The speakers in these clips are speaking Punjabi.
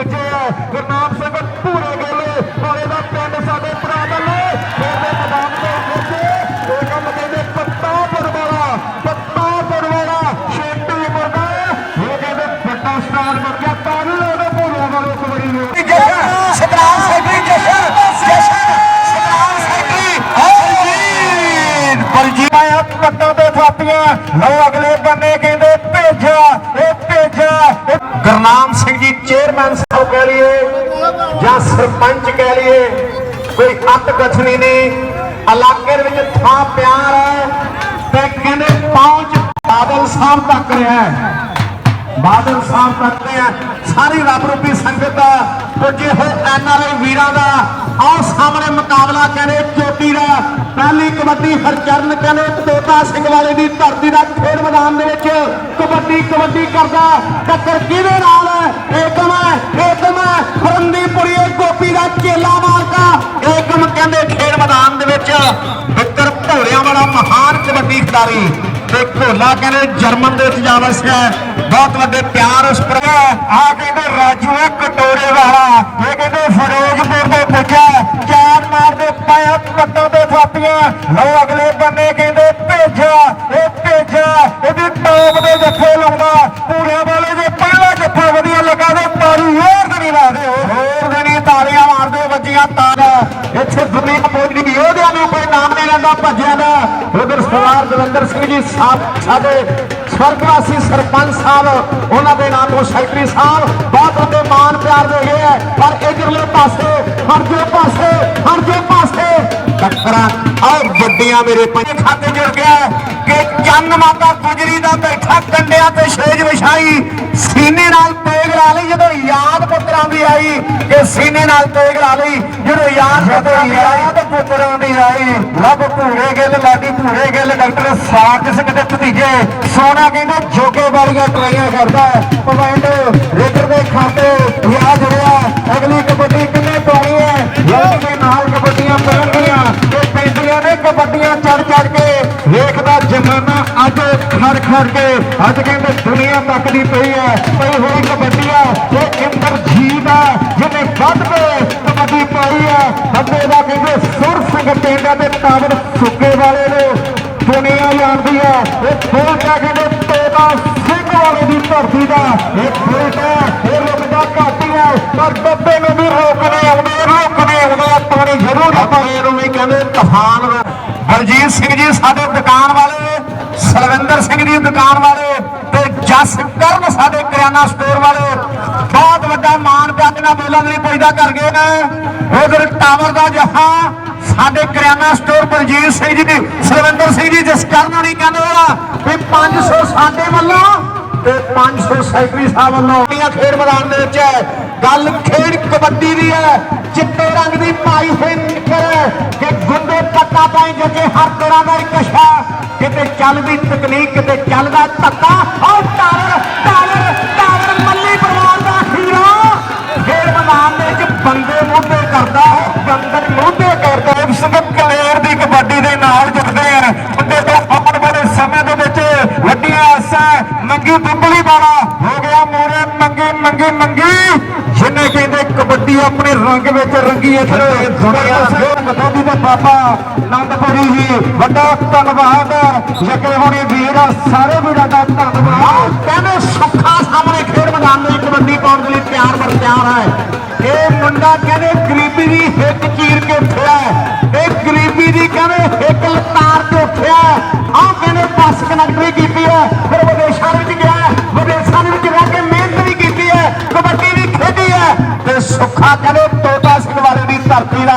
ਪੁੱਜੇ ਆ ਗੁਰਨਾਮ ਸਿੰਘ ਪੂਰੇ ਗੇਲੇ ਵਾਲੇ ਦਾ ਪਿੰਡ ਸਾਡੇ ਭਰਾ ਵੱਲੋਂ। ਖੇਡ ਦੇ ਮੈਦਾਨ ਦੇ ਵਿੱਚ ਇਹ ਕੰਮ ਕਹਿੰਦੇ ਪੱਤਾਪੁਰ ਵਾਲਾ। ਪੱਤਾਪੁਰ ਵਾਲਾ। ਛੇਤੀ ਮੁਰਦਾ ਇਹ ਕਹਿੰਦੇ ਵੱਡਾ ਸਟਾਰ ਬਣ ਗਿਆ। ਤਾਰੂ ਉਹਦੇ ਪੂਰੇ ਵਾਲੇ ਕਬੜੀ ਨੂੰ। ਜਸ਼ਨ ਸਤਨਾਮ ਸੈਕਟਰੀ ਜਸ਼ਨ। ਜਸ਼ਨ ਸਤਨਾਮ ਸੈਕਟਰੀ। ਬਲਜੀਤ ਬਲਜੀਤ। ਆਇਆ ਪੱਟਾਂ ਤੇ ਥਾਪੀਆਂ। ਲਓ ਅਗਲੇ ਬੰਨੇ ਕਹਿੰਦੇ ਭੇਜਿਆ। ਇਹ ਭੇਜਿਆ। ਇਹ ਗੁਰਨਾਮ ਸਿੰਘ ਜੀ ਚੇਅਰਮੈਨ ਸਾਹਿਬ ਕਹਿ ਲਈਏ ਜਾਂ ਸਰਪੰਚ ਕਹਿ ਲਈਏ, ਕੋਈ ਅੱਤ ਕਥਨੀ ਨਹੀਂ। ਇਲਾਕੇ ਦੇ ਵਿੱਚ ਥਾਂ ਪਿਆਰ ਹੈ ਤੇ ਕਹਿੰਦੇ ਪਹੁੰਚ ਬਾਦਲ ਸਾਹਿਬ ਤੱਕ ਰਿਹਾ ਬਾਦਲ ਸਾਹਿਬ ਤੱਕ ਆ ਸਾਰੀ ਰੱਬ ਰੂਪੀ ਸੰਗਤ ਦਾ ਪੁੱਜੇ ਹੋਏ ਐਨਆਰਆਈ ਵੀਰਾਂ ਦਾ ਆਓ ਸਾਹਮਣੇ ਮੁਕਾਬਲਾ ਪਹਿਲੀ ਹਰਚਰਨ ਕਹਿੰਦੇ ਤੋਤਾ ਸਿੰਘ ਵਾਲੇ ਦੀ ਧਰਤੀ ਦਾ ਖੇਡ ਮੈਦਾਨ ਦੇ ਵਿੱਚ ਕਬੱਡੀ ਕਬੱਡੀ ਕਰਦਾ। ਟੱਕਰ ਕਿਹਦੇ ਨਾਲ? ਹੈ ਏਕਮ ਹੈ ਏਕਮ ਹੈ। ਫਰੰਦੀਪੁਰੀਏ ਗੋਪੀ ਦਾ ਚੇਲਾ ਮਾਰਦਾ। ਏਕਮ ਕਹਿੰਦੇ ਖੇਡ ਮੈਦਾਨ ਦੇ ਵਿੱਚ ਵਿਕਰ ਭੋਲਿਆਂ ਵਾਲਾ ਮਹਾਨ ਕਬੱਡੀ ਖਿਡਾਰੀ ਤੇ ਭੋਲਾ ਕਹਿੰਦੇ ਜਰਮਨ ਦੇ ਵਿੱਚ ਜਾ ਵਸਿਆ। ਬਹੁਤ ਵੱਡੇ ਪਿਆਰ ਉਸ ਪਰ ਆ ਕਹਿੰਦੇ ਰਾਜੂ ਹੈ, ਕਟੋਰੇ ਵਾਲਾ। ਥਾਪੀਆਂ ਲਓ ਸਰਦਾਰ ਸਿੰਘ ਜੀ ਸਾਹਿਬ, ਸਾਡੇ ਸਵਰਗਵਾਸੀ ਸਰਪੰਚ ਸਾਹਿਬ, ਉਹਨਾਂ ਦੇ ਨਾਮ ਤੋਂ ਸੈਕਟਰੀ ਸਾਹਿਬ, ਬਹੁਤ ਵੱਡੇ ਮਾਣ ਪਿਆਰ ਦੇ ਗਏ ਹੈ, ਪਰ ਇਧਰਲੇ ਪਾਸੇ ਹਰਜੇ ਪਾਸੇ ਹਰਜੇ ਪਾਸੇ। ਟੱਕਰਾਂ ਆਹ ਵੱਡੀਆਂ ਮੇਰੇ ਪੰਜ ਖਾਤੇ ਜੁੜ ਗਿਆ ਕਿ ਚੰਨ ਮਾਤਾ ਗੁਜਰੀ ਦਾ ਬੈਠਾ ਕੰਡਿਆਂ ਤੇ ਛੇਜ ਵਿਛਾਈ। ਸੀਨੇ ਨਾਲ ਤੇਗ ਲਾ ਲਈ, ਜਦੋਂ ਯਾਦ ਪੁੱਤਰਾਂ ਦੀ ਆਈ, ਕਿ ਸੀਨੇ ਨਾਲ ਤੇਗ ਲਾ ਲਈ, ਜਦੋਂ ਯਾਦ ਪੁੱਤਰਾਂ ਆਈ ਤੇ ਪੁੱਤਰਾਂ ਦੀ ਆਈ। ਲੱਭ ਭੂਰੇ ਗਿੱਲ, ਲਾਡੀ ਭੂਰੇ ਗਿੱਲ, ਡਾਕਟਰ ਸਾਜ ਸਿੰਘ ਦੇ ਭਤੀਜੇ ਸੋਨਾ ਕਹਿੰਦਾ ਜੋਗੇ ਵਾਲੀਆਂ ਟਰਾਈਆਂ ਕਰਦਾ ਪੁਆਇੰਟ ਰੇਡਰ ਦੇ ਖਾਤੇ ਯਾਦ ਰਿਹਾ ਅਗਲੀ ਕਬੱਡੀ ਕਿੰਨੇ ਪਾਉਣੀ ਹੈ? ਯਾਦ ਦੇ ਨਾਲ ਕਬੱਡੀਆਂ ਪੈਣਗੀਆਂ ਇਹ ਪੈਂਦੀਆਂ ਨੇ ਕਬੱਡੀਆਂ ਚੜ ਚੜ ਕੇ ਵੇਖਦਾ ਜਮਾਨਾ ਅੱਜ ਖੜ ਖੜ ਕੇ। ਅੱਜ ਕਹਿੰਦੇ ਦੁਨੀਆ ਤੱਕਦੀ ਪਈ ਹੈ। ਪਈ ਹੋਈ ਕਬੱਡੀ ਕਬੱਡੀਆਂ ਇਹ ਇੰਦਰਜੀਤ ਆ ਜਿਹਨੇ ਵੱਧ ਕੇ ਕਬੱਡੀ ਪਾਈ ਹੈ। ਅੱਗੇ ਦਾ ਕਹਿੰਦੇ ਸੁਰ ਸਿੰਘ ਪਿੰਡ ਦੇ ਟਾਵਰ ਸੁੱਕੇ ਵਾਲੇ ਨੇ। ਦੀ ਧਰਤੀ ਦਾ ਇਹ ਫੋਟਾ ਇਹ ਰੁਕਦਾ ਘੱਟ ਪਰ ਬੱਬੇ ਨੂੰ ਵੀ ਰੋਕਣੇ ਆਉਂਦੇ ਰੋਕਣੇ ਆਉਂਦੇ ਪਾਣੀ ਜ਼ਰੂਰ ਆਪਾਂ ਇਹਨੂੰ ਵੀ ਕਹਿੰਦੇ ਤੂਫਾਨ ਬਲਜੀਤ ਸਿੰਘ ਜੀ ਸਾਡੇ ਦੁਕਾਨ ਵਾਲੇ ਸਲਵਿੰਦਰ ਸਿੰਘ ਜੀ ਦੁਕਾਨ ਵਾਲੇ ਤੇ ਜਸ ਕਰਨ ਸਾਡੇ ਕਰਿਆਨਾ ਸਟੋਰ ਵਾਲੇ। ਬਹੁਤ ਵੱਡਾ ਮਾਣ ਪਿਆਰ ਨਾਲ ਬੋਲਣ ਲਈ ਪੈਦਾ ਕਰ ਗਏ ਨੇ। ਉਧਰ ਟਾਵਰ ਦਾ ਜਹਾਂ ਸਾਡੇ ਕਰਿਆਨਾ ਸਟੋਰ ਬਲਜੀਤ ਸਿੰਘ ਜੀ ਸਲਵਿੰਦਰ ਸਿੰਘ ਜੀ ਜਿਸ ਕਰਨ ਨਹੀਂ ਕਹਿੰਦੇ ਉਹਦਾ ਵੀ 500 ਸਾਡੇ ਵੱਲੋਂ ਤੇ 500 ਸੈਕਟਰੀ ਸਾਹਿਬ ਵੱਲੋਂ ਖੇਡ ਮੈਦਾਨ ਦੇ ਵਿੱਚ ਹੈ। ਗੱਲ ਖੇਡ ਕਬੱਡੀ ਦੀ ਹੈ। ਚਿੱਟੇ ਰੰਗ ਦੀ ਪਾਈ ਹੋਈ ਨਿੱਕਰ ਕਿ ਗੁੰਡੇ ਪੱਤਾ ਪਾਈ ਜੇ ਹਰ ਤਰ੍ਹਾਂ ਦਾ ਇਕਸ਼ਾ ਕਿਤੇ ਚੱਲਦੀ ਤਕਨੀਕ, ਕਿਤੇ ਚੱਲਦਾ ਧੱਕਾ ਉਹ ਟਾਵਰ ਟਾਵਰ ਮੰਗੀ ਬੰਬਲੀ ਵਾਲਾ ਹੋ ਗਿਆ ਮੋਰੇ ਮੰਗੀ ਮੰਗੀ ਮੰਗੀ। ਜਿਹਨੇ ਕਹਿੰਦੇ ਕਬੱਡੀ ਆਪਣੇ ਰੰਗ ਵਿੱਚ ਰੰਗੀ ਇੱਥੇ ਦੁਨੀਆ ਦੇ ਮਦੋਦੀ ਦੇ ਬਾਬਾ ਆਨੰਦਪੁਰੀ ਜੀ। ਵੱਡਾ ਧੰਨਵਾਦ। ਜੱਗੇ ਹੋਣੀ ਵੀਰ ਸਾਰੇ ਵੀਰਾਂ ਦਾ ਧੰਨਵਾਦ। ਕਹਿੰਦੇ ਸੁੱਖਾ ਸਾਹਮਣੇ ਖੇਡ ਮੈਦਾਨ ਦੇ ਵਿੱਚ ਕਬੱਡੀ ਪਾਉਣ ਦੇ ਲਈ ਤਿਆਰ ਬਰ ਤਿਆਰ ਹੈ। ਇਹ ਮੁੰਡਾ ਕਹਿੰਦੇ ਗਰੀਬੀ ਦੀ ਹਿੱਕ ਚੀਰ ਕੇ। ਇਹ ਗਰੀਬੀ ਦੀ ਕਹਿੰਦੇ ਹਿੱਕ ਲਤਾਰ ਤੇ ਕਹਿੰਦੇ ਤੋਤਾ ਸਿੰਘ ਵਾਲੇ ਦੀ ਧਰਤੀ ਦਾ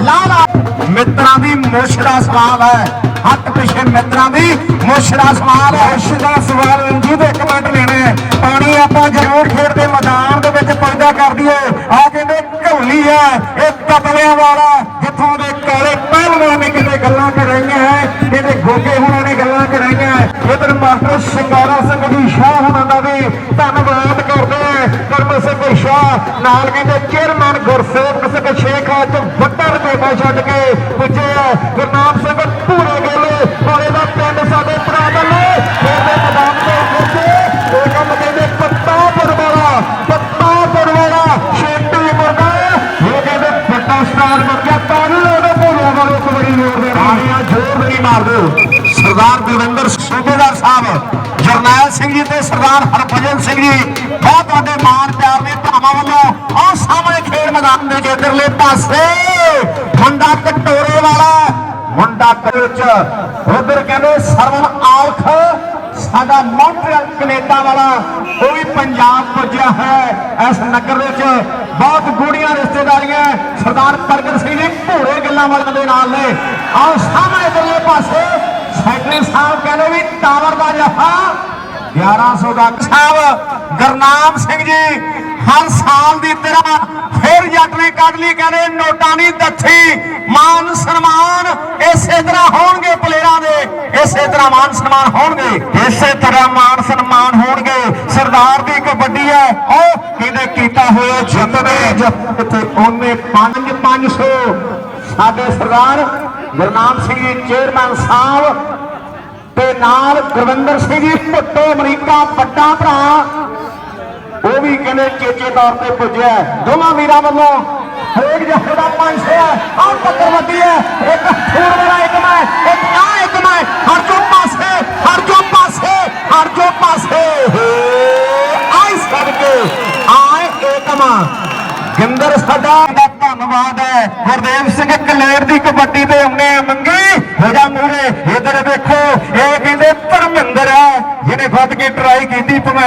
ਲਾਲਾ। ਮਿੱਤਰਾਂ ਦੀ ਮੁੱਛ ਦਾ ਸਵਾਲ ਹੈ। ਹੱਥ ਪਿਛੇ ਮਿੱਤਰਾਂ ਦੀ ਮੁੱਛ ਦਾ ਸਵਾਲ ਹੈ। ਮੁੱਛ ਦਾ ਸਵਾਲ ਰਣਜੀਤ ਇੱਕ ਮਿੰਟ ਲੈਣੇ ਪਾਣੀ ਆਪਾਂ ਜ਼ਰੂਰ ਖੇਡ ਦੇ ਮੈਦਾਨ ਦੇ ਵਿੱਚ ਪੈਦਾ ਕਰ ਦਈਏ। ਆ ਕਹਿੰਦੇ ਘੌਲੀ ਹੈ। ਇਹ ਤਪਲਿਆਂ ਵਾਲਾ ਜਿੱਥੋਂ ਦੇ ਕਾਲੇ ਪਹਿਲਵਾਨ ਨੇ ਕਿਤੇ ਗੱਲਾਂ ਕਰਾਈਆਂ ਹੈ। ਕਿਤੇ ਗੋਗੇ ਹੋਣਾ ਨੇ ਗੱਲਾਂ ਕਰਾਈਆਂ ਹੈ। ਇਧਰ ਮਾਸਟਰ ਸਿੰਘ ਬਾਦਸ਼ਾਹ ਨਾਲ ਕਹਿੰਦੇ ਚੇਅਰਮੈਨ ਗੁਰਸੇਵਕ ਸਿੰਘ ਸ਼ੇਖ ਅੱਜ ਵੱਡਾ ਰਦੇਵਾ ਛੱਡ ਕੇ ਪੁੱਜੇ ਆ। ਗੁਰਨਾਮ ਸਿੰਘ ਪੂਰੇ ਗੇਲੇ ਹੋਰੇ ਦਾ ਪਿੰਡ ਸਾਡੇ ਭਰਾ ਵੱਲੇ ਫੇਰ ਮੈਦਾਨ ਦੇ ਵਿੱਚ ਉਹ ਕੰਮ ਕਹਿੰਦੇ ਪੱਤਾ ਪਰਵਾਲਾ ਪੱਤਾ ਪਰਵਾਲਾ ਛੇਤੀ ਮੁਰਦਾ ਉਹ ਕਹਿੰਦੇ ਵੱਡਾ ਸਟਾਰ ਬਣ ਗਿਆ ਤਾਨੂੰ ਉਹਦੇ ਭੋਲਾ ਵਾਲੇ ਕਬੜੀ ਜੋਰ ਦੇ ਆ ਜੋਰ ਨਹੀਂ ਮਾਰਦੇ। ਸਰਦਾਰ ਦਵਿੰਦਰ ਸੂਬੇਦਾਰ ਸਾਹਿਬ, ਜਰਨੈਲ ਸਿੰਘ ਜੀ ਤੇ ਸਰਦਾਰ ਹਰਭਜਨ ਸਿੰਘ ਜੀ ਪਿਆਰ ਦੇ ਸਾਹਮਣੇ ਖੇਡ ਮੈਦਾਨ ਦੇ ਇਧਰਲੇ ਪਾਸੇ। ਮੁੰਡਾ ਕਟੋਰੇ ਵਾਲਾ, ਮੁੰਡਾ ਵਿੱਚ। ਉਧਰ ਕਹਿੰਦੇ ਸਰਵਨ ਆਲਖ, ਸਾਡਾ ਮੌਂਟਰੀਅਲ ਕੈਨੇਡਾ ਵਾਲਾ, ਉਹ ਵੀ ਪੰਜਾਬ ਪੁੱਜਿਆ ਹੈ ਇਸ ਨਗਰ ਵਿੱਚ। ਬਹੁਤ ਗੂੜੀਆਂ ਰਿਸ਼ਤੇਦਾਰੀਆਂ, ਸਰਦਾਰ ਪ੍ਰਗਟ ਸਿੰਘ ਜੀ, ਭੂਰੇ ਗੱਲਾਂ ਵਾਲਿਆਂ ਦੇ ਨਾਲ ਨੇ। ਆਓ ਸਾਹਮਣੇ ਦੋਲੇ ਪਾਸੇ, ਸੈਕਟਰੀ ਸਾਹਿਬ ਕਹਿੰਦੇ ਵੀ ਟਾਵਰ ਦਾ ਜਫਾ। 1100 ਦਾ ਸਾਹਿਬ ਗਰਨਾਮ ਸਿੰਘ ਜੀ ਹਰ ਸਾਲ ਦੀ ਤਰ੍ਹਾਂ ਫਿਰ ਜੱਟ ਨੇ ਕੱਢ ਲਈ ਕਹਿੰਦੇ ਨੋਟਾਂ ਦੀ ਦੱਥੀ ਮਾਨ ਸਨਮਾਨ ਇਸੇ ਤਰ੍ਹਾਂ ਹੋਣਗੇ ਪਲੇਅਰਾਂ ਦੇ ਇਸੇ ਤਰ੍ਹਾਂ ਮਾਨ ਸਨਮਾਨ ਹੋਣਗੇ। ਇਸੇ ਤਰ੍ਹਾਂ ਮਾਨ ਸਨਮਾਨ ਹੋਣਗੇ। ਸਰਦਾਰ ਦੀ ਕਬੱਡੀ ਹੈ ਉਹ ਕਹਿੰਦੇ ਕੀਤਾ ਹੋਇਆ ਜਿੱਤ ਨੇ ਇੱਥੇ ਉਹਨੇ 5 500 ਸਾਡੇ ਸਰਦਾਰ ਗੁਰਨਾਮ ਸਿੰਘ ਜੀ ਚੇਅਰਮੈਨ ਸਾਹਿਬ ਤੇ ਨਾਲ ਗੁਰਵਿੰਦਰ ਸਿੰਘ ਜੀ ਭੁੱਟੋ ਅਮਰੀਕਾ ਵੱਡਾ ਭਰਾ। ਉਹ ਵੀ ਕਹਿੰਦੇ ਚੇਚੇ ਤੌਰ ਤੇ ਪੁੱਜਿਆ ਹੈ। ਦੋਵਾਂ ਵੀਰਾਂ ਵੱਲੋਂ ਹਰੇਕ ਜੱਫੇ ਦਾ 500 ਹੈ। ਆਹ ਟੱਕਰ ਵੱਡੀ ਹੈ। ਇੱਕ ਫੂਰ ਵਾਲਾ ਇੱਕ ਮੈਂ ਇੱਕ ਆ ਇੱਕ ਮੈਂ ਹਰ ਜੋ ਪਾਸੇ, ਹਰ ਜੋ ਪਾਸੇ, ਹਰ ਜੋ ਪਾਸੇ। ਆਈ ਸਦਕੇ, ਆਏ ਏਕਮਾ। ਗਿੰਦਰ ਸਾਡਾ ਦਾ ਧੰਨਵਾਦ ਹੈ। ਹਰਦੇਵ ਸਿੰਘ ਕਲੇਰ ਦੀ ਕਬੱਡੀ ਤੇ ਆਉਨੇ ਆ ਮੰਗੀ। ਹੋ ਜਾ ਮੂਰੇ ਇਧਰ ਦੇਖੋ ਇਹ ਕਹਿੰਦੇ ਧਰਮਿੰਦਰ ਹੈ ਜਿਹਨੇ ਖੁਦ ਕੇ ਟਰਾਈ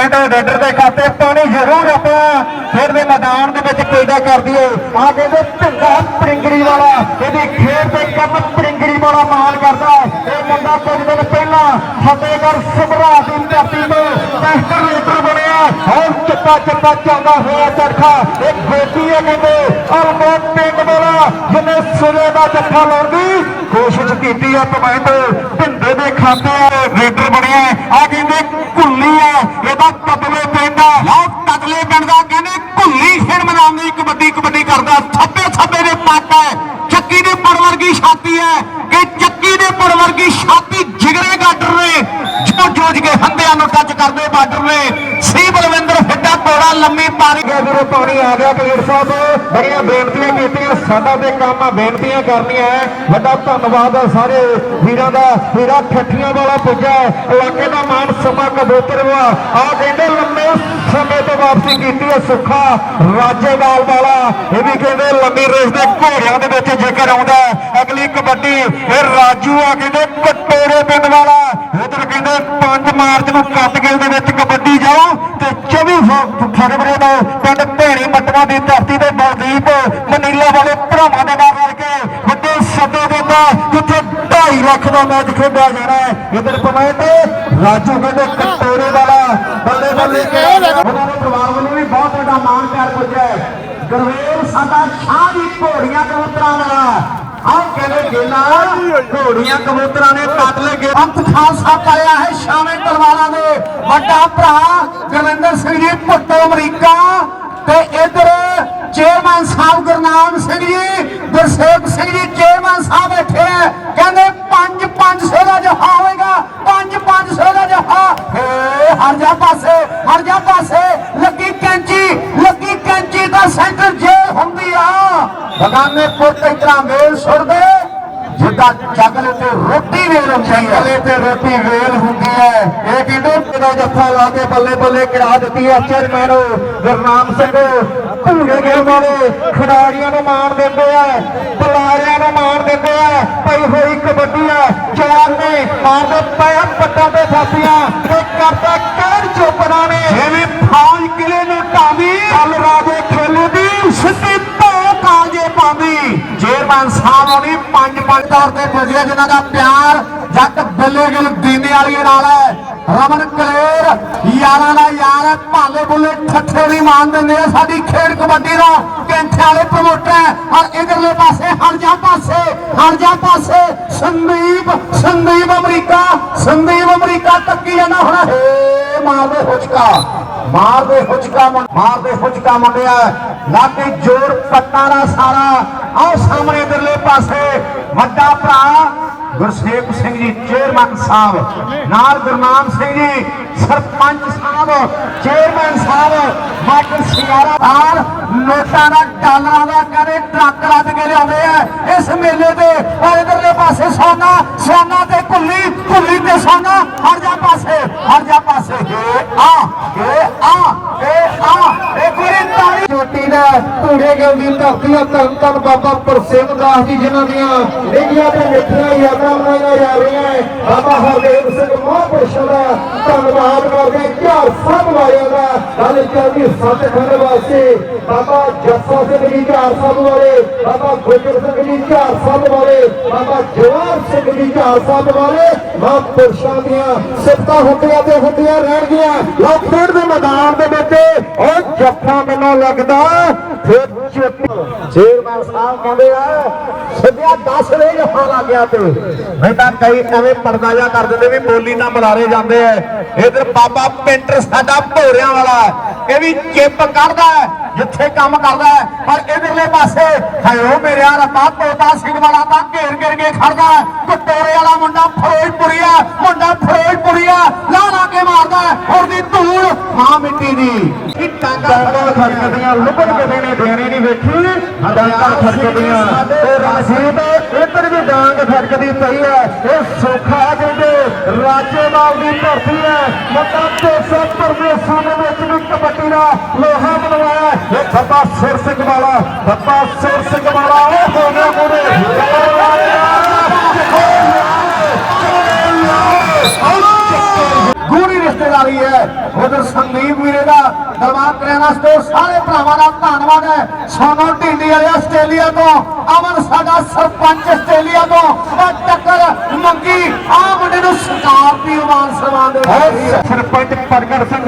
ਕੀਤੀ ਰੈਡਰ ਦੇ ਖਾਤੇ ਪਾਣੀ ਜ਼ਰੂਰ ਆਪਾਂ ਫਿਰ ਦੇ ਮੈਦਾਨ ਦੇ ਵਿੱਚ ਪੈਦਾ ਕਰ ਦਿਓ ਆ ਕਹਿੰਦੇ ਭਿੰਦਾ ਪਰਿੰਗੜੀ ਵਾਲਾ ਇਹਦੀ ਖੇਡ ਦੇ ਕੰਮ ਪਰਿੰਗੜੀ ਵਾਲਾ ਮਾਲ ਕਰਦਾ ਇਹ ਮੁੰਡਾ ਕੁਝ ਦਿਨ ਪਹਿਲਾਂ ਫਤਿਹਗੜ੍ਹ ਸੁਭਰਾ ਦੀ ਧਰਤੀ ਤੋਂ ਟੈਸਟਰ ਲੀਡਰ ਬਣਿਆ। ਔਰ ਚੱਪਾ ਚੱਪਾ ਚੱਲਦਾ ਹੋਇਆ ਚਰਖਾ। ਇਹ ਬੇਟੀ ਹੈ ਕਹਿੰਦੇ ਅਲਮੋ ਪਿੰਡ ਵਾਲਾ, ਜਿਹਨੇ ਸਿਰੇ ਦਾ ਜੱਫਾ ਲਾਉਣ ਦੀ ਕੋਸ਼ਿਸ਼ ਕੀਤੀ ਹੈ ਪਮੈਂਟ ਭਿੰਦੇ ਦੇ ਖਾਤੇ ਲੀਡਰ ਬਣਿਆ। ਆ ਕਹਿੰਦੇ ਹੈ। ਇਹਦਾ ਤਤਲੇ ਪਿੰਡ ਲਓ ਤਤਲੇ ਪਿੰਡ ਦਾ ਕਹਿੰਦੇ ਕੁੱਲੀ ਖੇਡ ਮੈਦਾਨ ਦੀ ਕਬੱਡੀ ਕਬੱਡੀ ਕਰਦਾ। ਥੱਬੇ ਥੱਬੇ ਦੇ ਪੱਟ ਹੈ। ਚੱਕੀ ਦੇ ਪੁੜ ਵਰਗੀ ਛਾਤੀ ਹੈ ਕਿ ਚੱਕੀ ਦੇ ਪੁੜ ਵਰਗੀ ਛਾਤੀ ਜਿਗਰੇ ਗਾਡਰ ਨੇ। ਜੋ ਜੋਜ ਕੇ ਹੰਦਿਆਂ ਨੂੰ ਟੱਚ ਕਰਦੇ ਬਾਰਡਰ ਨੇ। ਸੀ ਬਲਵਿੰਦਰ ਫਿੱਟਾ ਲੰਮੀ ਪਾਰੀ ਗਿਆ ਵੀਰੋ, ਪਾਣੀ ਆ ਗਿਆ ਕਲੀਰ ਸਾਹਿਬ। ਬੜੀਆਂ ਬੇਨਤੀਆਂ ਕੀਤੀਆਂ, ਸਾਡਾ ਤੇ ਕੰਮ ਆ, ਬੇਨਤੀਆਂ ਕਰਨੀਆਂ ਵੱਡਾ ਧੰਨਵਾਦ ਹੈ ਸਾਰੇ ਵੀਰਾਂ ਦਾ, ਵੀਰਾ ਠੱਠੀਆਂ ਵਾਲਾ ਪੁੱਜਾ ਹੈ। ਇਲਾਕੇ ਦਾ ਮਾਨ ਸਮਾ ਕਬੂਤਰ ਵਾ। ਆ ਕਹਿੰਦੇ ਲੰਮੇ ਸਮੇਂ ਤੋਂ ਵਾਪਸੀ ਕੀਤੀ ਹੈ ਸੁੱਖਾ ਰਾਜੇਵਾਲ ਵਾਲਾ। ਇਹ ਵੀ ਕਹਿੰਦੇ ਲੰਮੀ ਰੇਸ ਦੇ ਘੋੜਿਆਂ ਦੇ ਵਿੱਚ ਜੇਕਰ ਆਉਂਦਾ ਅਗਲੀ ਕਬੱਡੀ। ਇਹ ਰਾਜੂ ਆ ਕਹਿੰਦੇ ਕਟੋਰੇ ਪਿੰਡ ਵਾਲਾ। ਉਧਰ ਕਹਿੰਦੇ 5 ਮਾਰਚ ਨੂੰ ਕੱਟਗਿਲ ਦੇ ਵਿੱਚ ਕਬੱਡੀ ਜਾਓ ਤੇ 24 ਫ- ਫਰਵਰੀ ਨੂੰ। ਪਿੰਡ ਭੇਣੀ ਮੱਟਵਾ ਦੀ ਧਰਤੀ ਤੇ ਬਲਦੀਪ ਮਨੀਲਾ ਵਾਲੇ ਭਰਾਵਾਂ ਦੇ ਨਾਲ ਰਲ ਕੇ ਵੱਡੇ ਸੱਦੇ ਦਿੰਦਾ ਜਿੱਥੇ 2.5 ਲੱਖ ਦਾ ਮੈਚ ਖੇਡਿਆ ਜਾਣਾ ਹੈ। ਇਧਰ ਤੇ ਰਾਜੂ ਕਹਿੰਦੇ ਕਟੋਰੇ ਵਾਲਾ ਬੱਲੇ ਬੱਲੇ ਉਹਨਾਂ ਦੇ ਪਰਿਵਾਰ ਵੱਲੋਂ ਵੀ ਬਹੁਤ ਵੱਡਾ ਮਾਣ ਪਿਆਰ ਪੁੱਜਿਆ ਹੈ। ਗਰਵੇਲ ਸਾਡਾ ਸ਼ਾਹ ਦੀ ਘੋੜੀਆਂ ਕਬੂਤਰਾਂ ਵਾਲਾ। ਆਹ ਕਹਿੰਦੇ ਗੇਲਾ ਘੋੜੀਆਂ ਕਬੂਤਰਾਂ ਨੇ ਕੱਟ ਲੈ ਗਏ ਅੰਤ ਖਾਲਸਾ ਪਾਇਆ ਹੈ ਸ਼ਾਮੇ ਤਲਵਾਰਾਂ ਦੇ। ਵੱਡਾ ਭਰਾ ਜਲੰਧਰ ਸਿੰਘ ਜੀ ਭੁੱਟੋ ਅਮਰੀਕਾ ਤੇ ਇਧਰ ਚੇਅਰਮੈਨ ਸਾਹਿਬ ਗੁਰਨਾਮ ਸਿੰਘ ਜੀ, ਗੁਰਸੇਵਕ ਸਿੰਘ ਜੀ ਚੇਅਰਮੈਨ ਸਾਹਿਬ ਬੈਠੇ ਆ ਕਹਿੰਦੇ 5 500 ਦਾ ਜਹਾ ਹੋਏਗਾ 5 500 ਦਾ ਜਹਾ ਹਰ ਜਾ ਪਾਸੇ, ਹਰ ਜਾ ਪਾਸੇ। ਲੱਗੀ ਕੈਂਚੀ ਲੱਗੀ ਕੈਂਚੀ ਦਾ ਸੈਂਟਰ ਜੇ ਹੁੰਦੀ ਆ। ਬਗਾਨੇ ਪੁੱਤ ਇਤਰਾ ਮੇਲ ਸੁਰਦੇ ਜਿੱਦਾਂ ਜਗਲੇ ਤੇ ਰੋਟੀ ਵੇਲ ਹੁੰਦੀ ਹੈ। ਜਗਲੇ ਤੇ ਰੋਟੀ ਵੇਲ ਹੁੰਦੀ ਹੈ। ਇਹ ਕਹਿੰਦੇ ਇਹਦਾ ਜੱਫਾ ਲਾ ਕੇ ਬੱਲੇ ਬੱਲੇ ਕਿਰਾ ਦਿੱਤੀ ਹੈ। ਚੇਅਰਮੈਨ ਗੁਰਨਾਮ ਸਿੰਘ ਭੂਰੇ ਗਏ ਵਾਲੇ ਖਿਡਾਰੀਆਂ ਨੂੰ ਮਾਣ ਦਿੰਦੇ ਆ ਬੁਲਾਰਿਆਂ ਨੂੰ ਮਾਣ ਦਿੰਦੇ ਆ। ਪਈ ਹੋਈ ਕਬੱਡੀ ਆ ਚਾਰ ਨੇ ਮਾਰਦੇ ਪਏ ਪੱਟਾਂ ਤੇ ਥਾਪੀਆਂ ਤੇ ਕਰਦਾ ਕਹਿਰ ਚੋਪੜਾ ਨੇ ਜਿਵੇਂ ਫੌਜ ਚੇਅਰਮੈਨ ਸਾਹਿਬ ਹੋਣੀ ਪੰਜ ਪੰਜ ਤੌਰ ਤੇ ਪੁੱਜਿਆ ਜਿਨ੍ਹਾਂ ਦਾ ਪਿਆਰ ਜੱਟ ਬੱਲੇ ਦੀਨੇ ਵਾਲੀਏ ਨਾਲ ਹੈ। ਰਮਨ ਕਲੇਰ, ਯਾਰਾਂ ਦਾ ਯਾਰ ਹੈ, ਭਾਲੇ ਬੁੱਲੇ ਠੱਠੇ ਵੀ ਮਾਨ ਦਿੰਦੇ ਆ। ਸਾਡੀ ਖੇਡ ਕਬੱਡੀ ਦਾ ਕੈਂਠੇ ਵਾਲੇ ਪ੍ਰਮੋਟਰ ਹੈ। ਔਰ ਇਧਰਲੇ ਪਾਸੇ, ਹਰ ਜਾ ਪਾਸੇ, ਹਰ ਜਾ ਪਾਸੇ, ਸੰਦੀਪ ਸੰਦੀਪ ਅਮਰੀਕਾ ਸੰਦੀਪ ਅਮਰੀਕਾ ਤੱਕੀ ਜਾਂਦਾ ਹੁਣ। ਹੇ ਮਾਰਦੇ ਹੁਚਕਾ। ਮਾਰਦੇ ਹੁਚਕਾ ਮਾਰਦੇ ਹੁਚਕਾ ਮੁੰਡਿਆ। ਲਾਗੇ ਜੋਰ, ਪੱਟਾਂ ਦਾ ਸਾਰਾ। ਆਓ ਸਾਹਮਣੇ ਦਰਲੇ ਪਾਸੇ। ਵੱਡਾ ਭਰਾ ਗੁਰਸੇਵ ਸਿੰਘ ਜੀ, ਚੇਅਰਮੈਨ ਸਾਹਿਬ। ਨਾਲ ਗੁਰਨਾਮ ਸਿੰਘ ਜੀ, ਸਰਪੰਚ ਸਾਹਿਬ, ਚੇਅਰਮੈਨ ਸਾਹਿਬ। ਮਾਟਰ ਸਿੰਘਾਰਾ ਨਾਲ ਨੋਟਾਂ ਦਾ ਡਾਲਰਾਂ ਦਾ ਕਹਿੰਦੇ ਟਰੱਕ ਲੱਦ ਕੇ ਲਿਆਉਂਦੇ ਆ। ਇਸ ਮੇਲੇ ਤੇ ਔਰ ਇਧਰਲੇ ਪਾਸੇ ਸੋਨਾ ਸੋਨਾ ਤੇ ਕੁੱਲੀ ਕੁੱਲੀ ਤੇ ਸੋਨਾ। ਹਰ ਜਾ ਪਾਸੇ, ਹਰ ਜਾ ਪਾਸੇ। ਆ ਇਹ ਆ ਇਹ ਆ। ਇਹ ਗੁਰੀ ਤਾੜੀ ਚੋਟੀ ਦਾ ਧੂੜੇ ਗਿਲ ਦੀ ਧਰਤੀ ਆ, ਧੰਨ ਬਾਬਾ ਪ੍ਰਸਿੱਧ ਦਾਸ ਜੀ ਜਿਨ੍ਹਾਂ ਦੀਆਂ ਇੰਡੀਆ ਤੇ ਮਿੱਠੀਆਂ ਯਾਦਾਂ ਬਣਾਈਆਂ ਜਾ ਰਹੀਆਂ ਬਾਬਾ ਹਰਦੇਵ ਸਿੰਘ ਮਹਾਂਪੁਰਸ਼ਾਂ ਦਾ ਧੰਨਵਾਦ ਕਰਦੇ ਘਰ ਸਭ ਵਾਲਿਆਂ ਦਾ। ਗੱਲ ਚੱਲਦੀ ਸੱਚਖੰਡ ਵਾਸਤੇ ਬਾਬਾ ਜੱਸਾ ਸਿੰਘ ਜੀ ਘਰ ਸਭ ਵਾਲੇ, ਬਾਬਾ ਗੁਰਜਰ ਸਿੰਘ ਜੀ ਘਰ ਸਭ ਵਾਲੇ, ਬਾਬਾ ਜਵਾਹਰ ਸਿੰਘ ਜੀ ਘਰ ਸਭ ਵਾਲੇ ਮਹਾਂਪੁਰਸ਼ਾਂ ਦੀਆਂ ਸਿਫਤਾਂ ਹੁੰਦੀਆਂ ਤੇ ਹੁੰਦੀਆਂ ਰਹਿਣਗੀਆਂ। ਲਓ, ਖੇਡ ਦੇ ਮੈਦਾਨ ਦੇ ਵਿੱਚ ਉਹ ਜੱਫਾ ਮੈਨੂੰ ਲੱਗਦਾ ਫਿਰ ਚੇਪੀ ਚੇਅਰਮੈਨ ਸਾਹਿਬ ਕਹਿੰਦੇ ਆ, ਸਿੱਧਿਆ 10 ਦੇ ਜੱਫਾ ਲੱਗ ਗਿਆ ਤੇ। ਨਹੀਂ ਤਾਂ ਕਈ ਐਵੇਂ ਪਰਦਾ ਜਾ ਕਰ ਦਿੰਦੇ ਵੀ ਬੋਲੀ ਤਾਂ ਬੁਲਾਰੇ ਜਾਂਦੇ ਆ ਇਧਰ ਬਾਬਾ ਪੇਂਟਰ ਸਾਡਾ ਭੋਰਿਆਂ ਵਾਲਾ ਇਹ ਵੀ ਚਿੱਪ ਕੱਢਦਾ ਹੈ, ਜਿੱਥੇ ਕੰਮ ਕਰਦਾ ਹੈ। ਪਰ ਇਧਰਲੇ ਪਾਸੇ ਹਾਇਓ ਮੇਰਿਆ ਰੱਬਾ ਤੋਤਾ ਸਿੰਘ ਵਾਲਾ ਤਾਂ ਘੇਰ ਘੇਰ ਕੇ ਖੜਦਾ। ਕਟੋਰੇ ਵਾਲਾ ਮੁੰਡਾ ਫਿਰੋਜ਼ਪੁਰੀਆ ਮੁੰਡਾ ਫਿਰੋਜ਼ਪੁਰੀਆ ਲਾ ਲਾ ਕੇ ਮਾਰਦਾ। ਹੁਣ ਦੀ ਧੂੜ ਮਾਂ ਮਿੱਟੀ ਦੀ ਇਹ ਟਾਂਗਾ ਖੜਕਦੀਆਂ ਲੁਕਣ ਕੇ ਦੇਣੇ ਦੇਣੇ ਨਹੀਂ ਵੇਖੀ ਡਾਂਗਾ ਖੜਕਦੀਆਂ ਤੇ ਰਣਜੀਤ ਇੱਧਰ ਵੀ ਡਾਂਗ ਖੜਕਦੀ ਪਈ ਹੈ ਇਹ ਸੋਖਾ ਕਹਿੰਦੇ ਰਾਜੇਵਾਲ ਦੀ ਧਰਤੀ ਹੈ ਦੇ ਵਿੱਚ ਵੀ ਕਬੱਡੀ ਦਾ ਲੋਹਾ ਬਣਵਾਇਆ ਹੈ। ਇਹ ਬੱਬਾ ਸਿਰ ਸਿੰਘ ਵਾਲਾ ਬੱਬਾ ਸਿਰ ਸਿੰਘ ਵਾਲਾ, ਉਹ ਹੋ ਗਿਆ ਮੂਰੇ ਗੂੜੀ ਰਿਸ਼ਤੇਦਾਰੀ ਹੈ। ਉਧਰ ਸੰਦੀਪ ਵੀਰੇ ਦਾ ਦਰਬਾਰ ਕਰਿਆਨਾ ਸਟੋਰ, ਸਾਰੇ ਭਰਾਵਾਂ ਦਾ ਧੰਨਵਾਦ ਹੈ। ਸੋਨੋ ਢਿੰਡੀ ਵਾਲੇ ਆਸਟ੍ਰੇਲੀਆ ਤੋਂ। ਅਮਨ ਸਾਡਾ ਸਰਪੰਚ ਆਸਟ੍ਰੇਲੀਆ ਤੋਂ। ਉਹ ਟੱਕਰ ਮੰਗੀ। ਆ ਮੁੰਡੇ ਨੂੰ ਸਕਾਰਪੀਓ ਮਾਨ ਸਨਮਾਨ ਦੇ। ਸਰਪੰਚ ਪ੍ਰਗਟ ਸਿੰਘ,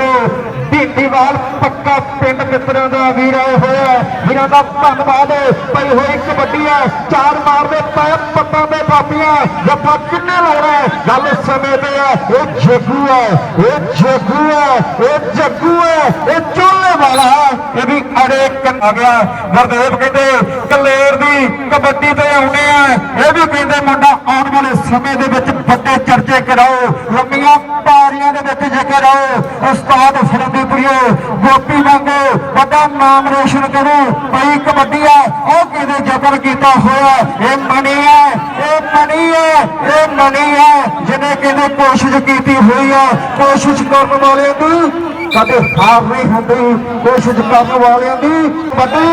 ਢਿੰਡੀਵਾਲ, ਪੱਕਾ ਪਿੰਡ ਮਿੱਤਰਾਂ ਦਾ ਵੀਰ ਆਏ ਹੋਇਆ ਹੈ। ਵੀਰਾਂ ਦਾ ਧੰਨਵਾਦ ਪਈ ਹੋਈ ਕਬੱਡੀ ਹੈ। ਚਾਰ ਮਾਰਦੇ ਪਏ ਪੱਤਾਂ ਦੇ ਬਾਪੀਆਂ ਜੱਫਾ ਕਿੰਨੇ ਲਾਉਣਾ ਹੈ? ਗੱਲ ਸਮੇਂ ਤੇ ਹੈ। ਇਹ ਜੱਗੂ ਹੈ। ਇਹ ਜੱਗੂ ਹੈ। ਇਹ ਜੱਗੂ ਹੈ। ਇਹ ਚੋਲੇ ਵਾਲਾ ਹੈ। ਇਹ ਵੀ ਅੜੇ ਕੰਨ ਆ ਗਿਆ। ਗੁਰਦੇਵ ਕਹਿੰਦੇ, ਕਲੇਰ ਦੀ ਕਬੱਡੀ ਤੇ ਆਉਣੇ ਆ। ਇਹ ਵੀ ਕਹਿੰਦੇ ਮੁੰਡਾ ਆਉਣ ਵਾਲੇ ਸਮੇਂ ਦੇ ਵਿੱਚ ਵੱਡੇ ਚਰਚੇ ਕਰਾਓ। ਲੰਮੀਆਂ ਪਾਰੀਆਂ ਦੇ ਵਿੱਚ ਜੇ ਕਰਾਓ। ਉਸਤਾਦ ਫਰੰਦੀਪੁਰੀਓ ਗੋਪੀ ਵਾਂਗੋ ਵੱਡਾ ਨਾਮ ਰੋਸ਼ਨ ਕਰੋ। ਪਈ ਕਬੱਡੀ ਆ, ਉਹ ਕਿਹਦੇ ਜ਼ਿਕਰ ਕੀਤਾ ਹੋਇਆ? ਇਹ ਮਣੀ ਹੈ ਇਹ ਮਣੀ ਹੈ ਇਹ ਮਣੀ ਹੈ ਜਿਹਨੇ ਕਹਿੰਦੇ ਕੋਸ਼ਿਸ਼ ਕੀਤੀ ਹੋਈ ਹੈ ਕੋਸ਼ਿਸ਼ ਕਰਨ ਵਾਲਿਆਂ ਦੀ ਕਦੇ ਹਾਰ ਨਹੀਂ ਹੁੰਦੀ। ਕੋਸ਼ਿਸ਼ ਕਰਨ ਵਾਲਿਆਂ ਦੀ ਕਬੱਡੀ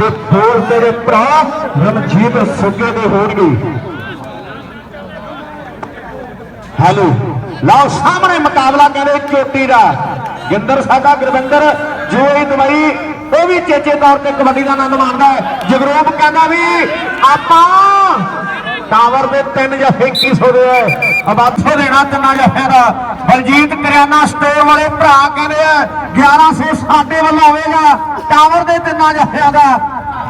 ਤੇ ਬੋਲ ਤੇਰੇ ਭਰਾ ਰਣਜੀਤ ਸੁੱਗੇ ਦੇ ਹੋਣਗੇ। ਹੈਲੋ, ਲਓ ਸਾਹਮਣੇ ਮੁਕਾਬਲਾ ਕਹਿੰਦੇ ਚੋਟੀ ਦਾ। ਗਿੰਦਰ ਸਾਡਾ ਗੁਰਵਿੰਦਰ ਜੋਈ ਦਵਾਈ ਉਹ ਵੀ ਚੇਚੇ ਤੌਰ ਤੇ ਕਬੱਡੀ ਦਾ ਆਨੰਦ ਮਾਣਦਾ ਹੈ। ਜਗਰੂਪ ਕਹਿੰਦਾ ਵੀ ਆਪਾਂ ਟਾਵਰ ਦੇ ਤਿੰਨ ਜਫੇ ਕੀ ਸੋਦੇ ਐ ਅਬਾਥੋ ਦੇਣਾ ਤਿੰਨਾਂ ਜਫਿਆਂ ਦਾ ਬਲਜੀਤ ਕਰਿਆਨਾ ਸਟੋਰ ਵਾਲੇ ਭਰਾ ਕਹਿੰਦੇ ਆ 1100 ਸਾਡੇ ਵੱਲੋਂ ਆਵੇਗਾ ਟਾਵਰ ਦੇ ਤਿੰਨਾਂ ਜਫਿਆਂ ਦਾ।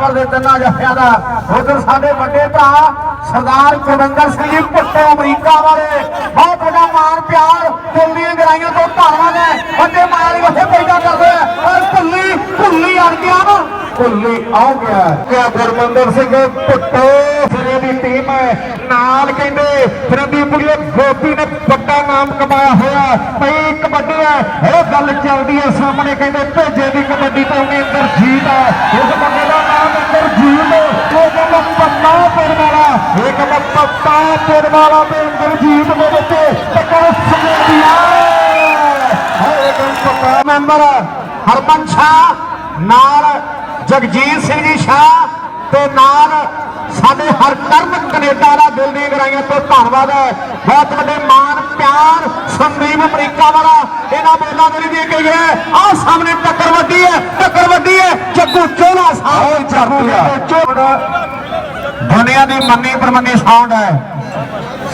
ਟਾਵਰ ਦੇ ਤਿੰਨਾਂ ਜਫਿਆਂ ਦਾ। ਉਧਰ ਸਾਡੇ ਵੱਡੇ ਭਰਾ ਸਰਦਾਰ ਕੁਲਵਿੰਦਰ ਸਿੰਘ ਜੀ, ਭੁੱਟੋ ਅਮਰੀਕਾ ਵਾਲੇ। ਬਹੁਤ ਵੱਡਾ ਮਾਣ, ਪਿਆਰ ਦਿਲ ਗਰਾਈਆਂ ਤੋਂ ਧੰਨਵਾਦ ਹੈ ਵੱਡੇ ਮਾਣ ਵਸੇ ਪੈਦਾ ਕਰਦੇ ਔਰ ਭੁੱਲੀ ਭੁੱਲੀ ਅੜ ਗਿਆ ਨਾ। ਭੁੱਲੀ ਆਉ ਗਿਆ। ਕਿਆ ਗੁਰਮੰਦਰ ਸਿੰਘ, ਭੁੱਟੋ ਸਿਰੇ ਦੀ ਟੀਮ ਹੈ। ਨਾਲ ਕਹਿੰਦੇ ਫਰੰਦੀਪੁਰੀਏ ਗੋਪੀ ਨੇ ਵੱਡਾ ਨਾਮ ਕਮਾਇਆ ਹੋਇਆ। ਪਈ ਕਬੱਡੀ ਹੈ। ਇਹ ਗੱਲ ਚੱਲਦੀ ਹੈ। ਸਾਹਮਣੇ ਕਹਿੰਦੇ, ਭੇਜੇ ਦੀ ਕਬੱਡੀ ਤਾਂ ਉਹਨੇ ਅੰਦਰ ਜੀਤ ਹੈ। ਇਸ ਬੰਦੇ ਦਾ ਨਾਮ ਅੰਦਰ ਜੀਤ ਉਹ ਵਾਲਾ ਇਹ ਕਹਿੰਦਾ ਪੱਤਾ ਵਾਲਾ ਤੇ ਅੰਦਰ ਦੇ ਵਿੱਚ ਟੱਕਰ ਸਮੇਦੀਆ ਹਾਏ ਗੰਪਤਾ ਮੈਂਬਰ ਹਰਮਨ ਸ਼ਾਹ, ਨਾਲ ਜਗਜੀਤ ਸਿੰਘ ਜੀ ਸ਼ਾਹ ਤੇ ਨਾਲ ਸਾਡੇ ਹਰ ਹਰਕਰਨ ਕੈਨੇਡਾ ਦਾ ਦਿਲ ਦੀਆਂ ਗਰਾਈਆਂ ਤੋਂ ਧੰਨਵਾਦ ਹੈ। ਬਹੁਤ ਵੱਡੇ ਮਾਣ, ਪਿਆਰ ਸੰਦੀਪ ਅਮਰੀਕਾ ਵਾਲਾ ਇਹਨਾਂ ਬੋਲਾਂ ਦੇ ਲਈ ਦੇ ਕੇ ਗਿਆ ਆਹ ਸਾਹਮਣੇ ਟੱਕਰ ਵੱਡੀ ਹੈ ਟੱਕਰ ਵੱਡੀ ਹੈ। ਜੱਗੂ ਚੋਲਾ ਸਾਹਿਬ ਦੁਨੀਆ ਦੀ ਮੰਨੀ ਪਰਮੰਨੀ ਸਾਊਂਡ ਹੈ।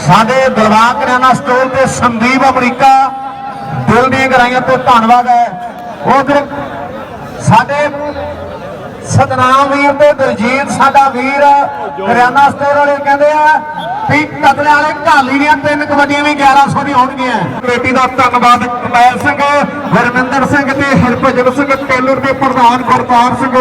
ਸਾਡੇ ਦਿਲਵਾਗ ਕਰਿਆਨਾ ਸਟੋਰ ਤੇ ਸੰਦੀਪ ਅਮਰੀਕਾ ਦਿਲ ਦੀਆਂ ਗਰਾਈਆਂ ਤੋਂ ਧੰਨਵਾਦ ਹੈ। ਉਧਰ ਸਾਡੇ ਸਤਨਾਮ ਵੀਰ ਤੇ ਦਲਜੀਤ ਸਾਡਾ ਵੀਰ ਕਰਿਆਨਾ ਸਟੋਰ ਵਾਲੇ ਕਹਿੰਦੇ ਆ ਵੀ ਕਤਲੇ ਵਾਲੇ ਢਾਲੀ ਦੀਆਂ ਤਿੰਨ ਕਬੱਡੀਆਂ ਵੀ 1100 ਦੀਆਂ ਹੋਣਗੀਆਂ। ਕਮੇਟੀ ਦਾ ਧੰਨਵਾਦ ਕਮੈਲ ਸਿੰਘ ਗੁਰਮਿੰਦਰ ਸਿੰਘ ਤੇ ਹਰਭਜਨ ਸਿੰਘ ਟੇਲਰ ਦੇ ਪ੍ਰਧਾਨ ਗੁਰਤਾਰ ਸਿੰਘ,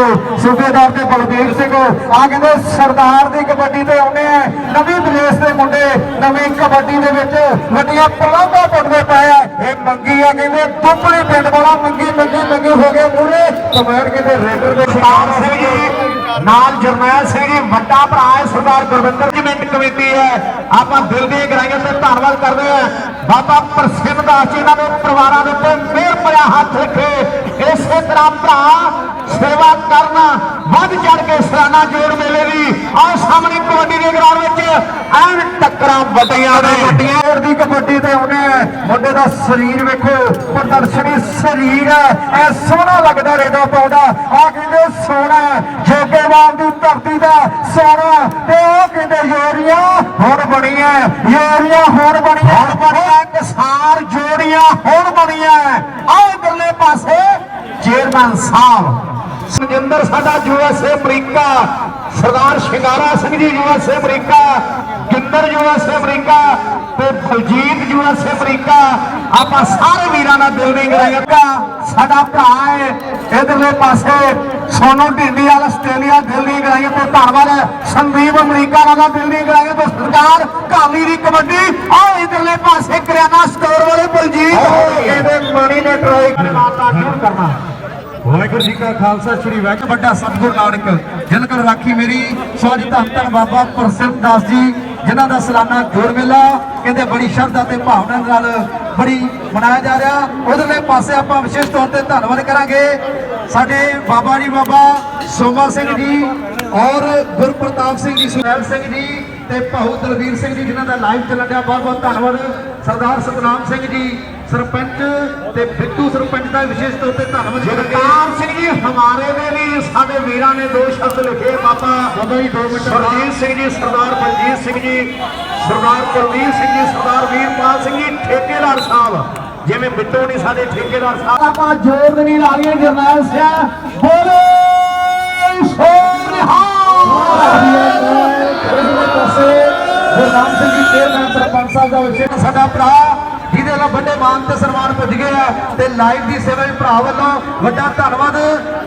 ਸੂਬੇਦਾਰ ਤੇ ਬਲਦੇਵ ਸਿੰਘ। ਆ ਕਹਿੰਦੇ ਸਰਦਾਰ ਦੀ ਕਬੱਡੀ ਤੇ ਆਉਂਦੇ ਆ। ਨਵੀਂ ਵਿਦੇਸ਼ ਦੇ ਮੁੰਡੇ, ਨਵੀਂ ਕਬੱਡੀ ਦੇ ਵਿੱਚ ਵੱਡੀਆਂ ਪਲਾਂਘਾਂ ਪੁੱਟਦੇ ਪਏ ਆ। ਇਹ ਮੰਗੀ ਆ ਕਹਿੰਦੇ ਦੁੱਪੜੀ ਪਿੰਡ ਵਾਲਾ ਮੰਗੀ ਮੰਗੀ ਮੰਗੀ ਹੋ ਗਏ ਮੂਰੇ ਕਮੇਟ ਕਹਿੰਦੇ, ਰੇਡਰ ਦੇ ਸਰਦਾਰ ਸਿੰਘ ਜੀ ਨਾਲ ਜਰਨੈਲ ਸਿੰਘ ਜੀ ਵੱਡਾ ਭਰਾ ਹੈ ਸਰਦਾਰ ਗੁਰਵਿੰਦਰ ਜੀ ਮਿੰਟ ਕਮੇਟੀ ਹੈ। ਆਪਾਂ ਦਿਲ ਦੀ ਗਰਾਈਆਂ ਤੇ ਧੰਨਵਾਦ ਕਰਦੇ ਹਾਂ। ਬਾਬਾ ਪ੍ਰਸਿੱਧ ਦਾਸ ਜੀ ਇਹਨਾਂ ਦੇ ਪਰਿਵਾਰਾਂ ਦੇ ਉੱਤੇ ਮਿਹਰ ਭਰਿਆ ਹੱਥ ਰੱਖੇ। ਇਸੇ ਤਰ੍ਹਾਂ ਭਰਾ, ਸੇਵਾ ਕਰਨਾ, ਵੱਧ ਚੜ ਕੇ ਸਰਾਣਾ ਜੋੜ ਮੇਲੇ ਦੀ। ਆਹ ਸਾਹਮਣੇ ਕਬੱਡੀ ਦੇ ਗਰਾਊਂਡ ਵਿੱਚ ਐਨ ਟੱਕਰਾਂ ਵੱਡੀਆਂ ਨੇ। ਵੱਡੀਆਂ। ਦੀ ਕਬੱਡੀ ਤੇ ਆ। ਮੁੰਡੇ ਦਾ ਸਰੀਰ ਵੇਖੋ ਪ੍ਰਦਰਸ਼ਨੀ ਸਰੀਰ ਐ ਸੋਹਣਾ ਲੱਗਦਾ ਰੇਡਾ ਪਾਉਂਦਾ ਆ ਕਹਿੰਦੇ ਸੋਹਣਾ ਜੋਗੇਵਾਲ ਦੀ ਧਰਤੀ ਦਾ ਸੋਹਣਾ ਤੇ ਉਹ ਕਹਿੰਦੇ ਯੋਰੀਆਂ ਹੁਣ ਬਣੀਆਂ ਯੋਰੀਆਂ ਹੁਣ ਬਣੀਆਂ ਹੁਣ ਬਣੀਆਂ। ਕਿਸਾਰ ਜੋੜੀਆਂ ਹੁਣ ਬਣੀਆਂ ਆ ਇਧਰਲੇ ਪਾਸੇ ਚੇਅਰਮੈਨ ਸਾਹਿਬ। ਸੁਜਿੰਦਰ ਸਾਡਾ USA America. Sardar Shingara Singh ji USA America. Ginder USA America ਤੇ ਬਲਜੀਤ ਯੂਐਸਏ ਅਮਰੀਕਾ। ਆਪਾਂ ਸਾਰੇ ਵੀਰਾਂ ਦਾ ਦਿਲ ਦੀ ਗਰਾਈਆਂ ਸਾਡਾ ਭਰਾ ਹੈ ਇਧਰਲੇ ਪਾਸੇ ਸੋਨੂ ਢਿੰਡੀ ਵਾਲਾ ਆਸਟ੍ਰੇਲੀਆ ਦਿੱਲੀ ਗਰਾਈਆਂ ਤੇ ਧੰਨਵਾਦ। ਸੰਦੀਪ ਅਮਰੀਕਾ ਵਾਲਾ ਦਿੱਲੀ ਗਰਾਈਆਂ ਤੇ ਸਰਕਾਰ ਕਾਲੀ ਦੀ ਕਬੱਡੀ। ਆ ਇਧਰਲੇ ਪਾਸੇ ਕਰਿਆਨਾ ਸਟੋਰ ਵਾਲੇ ਬਲਜੀਤ। ਇਹਦੇ ਮਣੀ ਨੇ ਟਰਾਈ ਕਰਨਾ ਵਾਹਿਗੁਰੂ ਜੀ ਕਾ ਖਾਲਸਾ, ਸ੍ਰੀ ਵਾਹਿਗੁਰੂ ਵੱਡਾ ਸਤਿਗੁਰ ਨਾਨਕ। ਜਿਨ ਕਰ ਰਾਖੀ ਮੇਰੀ ਸੋ ਅੱਜ ਧੰਨ ਧੰਨ ਬਾਬਾ ਪ੍ਰਸਿੱਧ ਦਾਸ ਜੀ, ਜਿਨ੍ਹਾਂ ਦਾ ਸਾਲਾਨਾ ਜੋੜ ਮੇਲਾ, ਕਹਿੰਦੇ ਬੜੀ ਸ਼ਰਧਾ ਤੇ ਭਾਵਨਾ ਨਾਲ ਬੜੀ ਮਨਾਇਆ ਜਾ ਰਿਹਾ। ਉਧਰਲੇ ਪਾਸੇ ਆਪਾਂ ਵਿਸ਼ੇਸ਼ ਤੌਰ ਤੇ ਧੰਨਵਾਦ ਕਰਾਂਗੇ ਸਾਡੇ ਬਾਬਾ ਜੀ, ਬਾਬਾ ਸੋਮਾ ਸਿੰਘ ਜੀ ਔਰ ਗੁਰਪ੍ਰਤਾਪ ਸਿੰਘ ਜੀ, ਸੁਨੈਲ ਸਿੰਘ ਜੀ ਤੇ ਭਾਊ ਦਲਵੀਰ ਸਿੰਘ ਜੀ, ਜਿਨ੍ਹਾਂ ਦਾ ਲਾਈਵ ਚੱਲਣ ਡਿਆ। ਬਹੁਤ ਬਹੁਤ ਧੰਨਵਾਦ। ਸਰਦਾਰ ਸਤਨਾਮ ਸਿੰਘ ਜੀ ਸਰਪੰਚ ਤੇ ਬਿੱਟੂ ਸਰਪੰਚ ਦਾ ਵਿਸ਼ੇਸ਼ ਤੌਰ ਤੇ ਧੰਨਵਾਦ ਕਰਾਂਗੇ। ਜਗਤਾਰ ਸਿੰਘ ਜੀ ਹਮਾਰੇ ਦੇ ਵੀ ਸਾਡੇ ਵੀਰਾਂ ਨੇ ਦੋ ਸ਼ਬਦ ਲਿਖੇ ਬਾਬਾ ਬਾਬਾ ਜੀ ਦੋ ਮਿੰਟ ਸਰਜੀਤ ਸਿੰਘ ਜੀ ਸਰਦਾਰ ਬਲਜੀਤ ਸਿੰਘ ਜੀ ਸਰਦਾਰ ਕੁਲਦੀਪ ਸਿੰਘ ਜੀ ਸਰਦਾਰ ਵੀਰਪਾਲ ਸਿੰਘ ਜੀ ਠੇਕੇਦਾਰ ਸਾਹਿਬ। ਜਿਵੇਂ ਬਿੱਟੂ ਨਹੀਂ ਸਾਡੇ ਠੇਕੇਦਾਰ ਸਾਹਿਬ ਆਪਾਂ ਜੋਰ ਨਹੀਂ ਲਾ ਜਰਨੈਲ ਸਿੰਘ ਬੋਲੇ ਗੁਰਨਾਮ ਸਿੰਘ ਜੀ ਚੇਅਰਮੈਨ ਸਰਪੰਚ ਸਾਹਿਬ ਦਾ ਵਿਸ਼ੇਸ਼ ਸਾਡਾ ਭਰਾ ਜਿਹਦੇ ਵੱਡੇ ਮਾਨ ਤੇ ਸਨਮਾਨ ਪੁੱਜ ਗਏ ਆ ਤੇ ਲਾਈਵ ਦੀ ਸੇਵਾ ਭਰਾ ਵੱਲੋਂ ਵੱਡਾ ਧੰਨਵਾਦ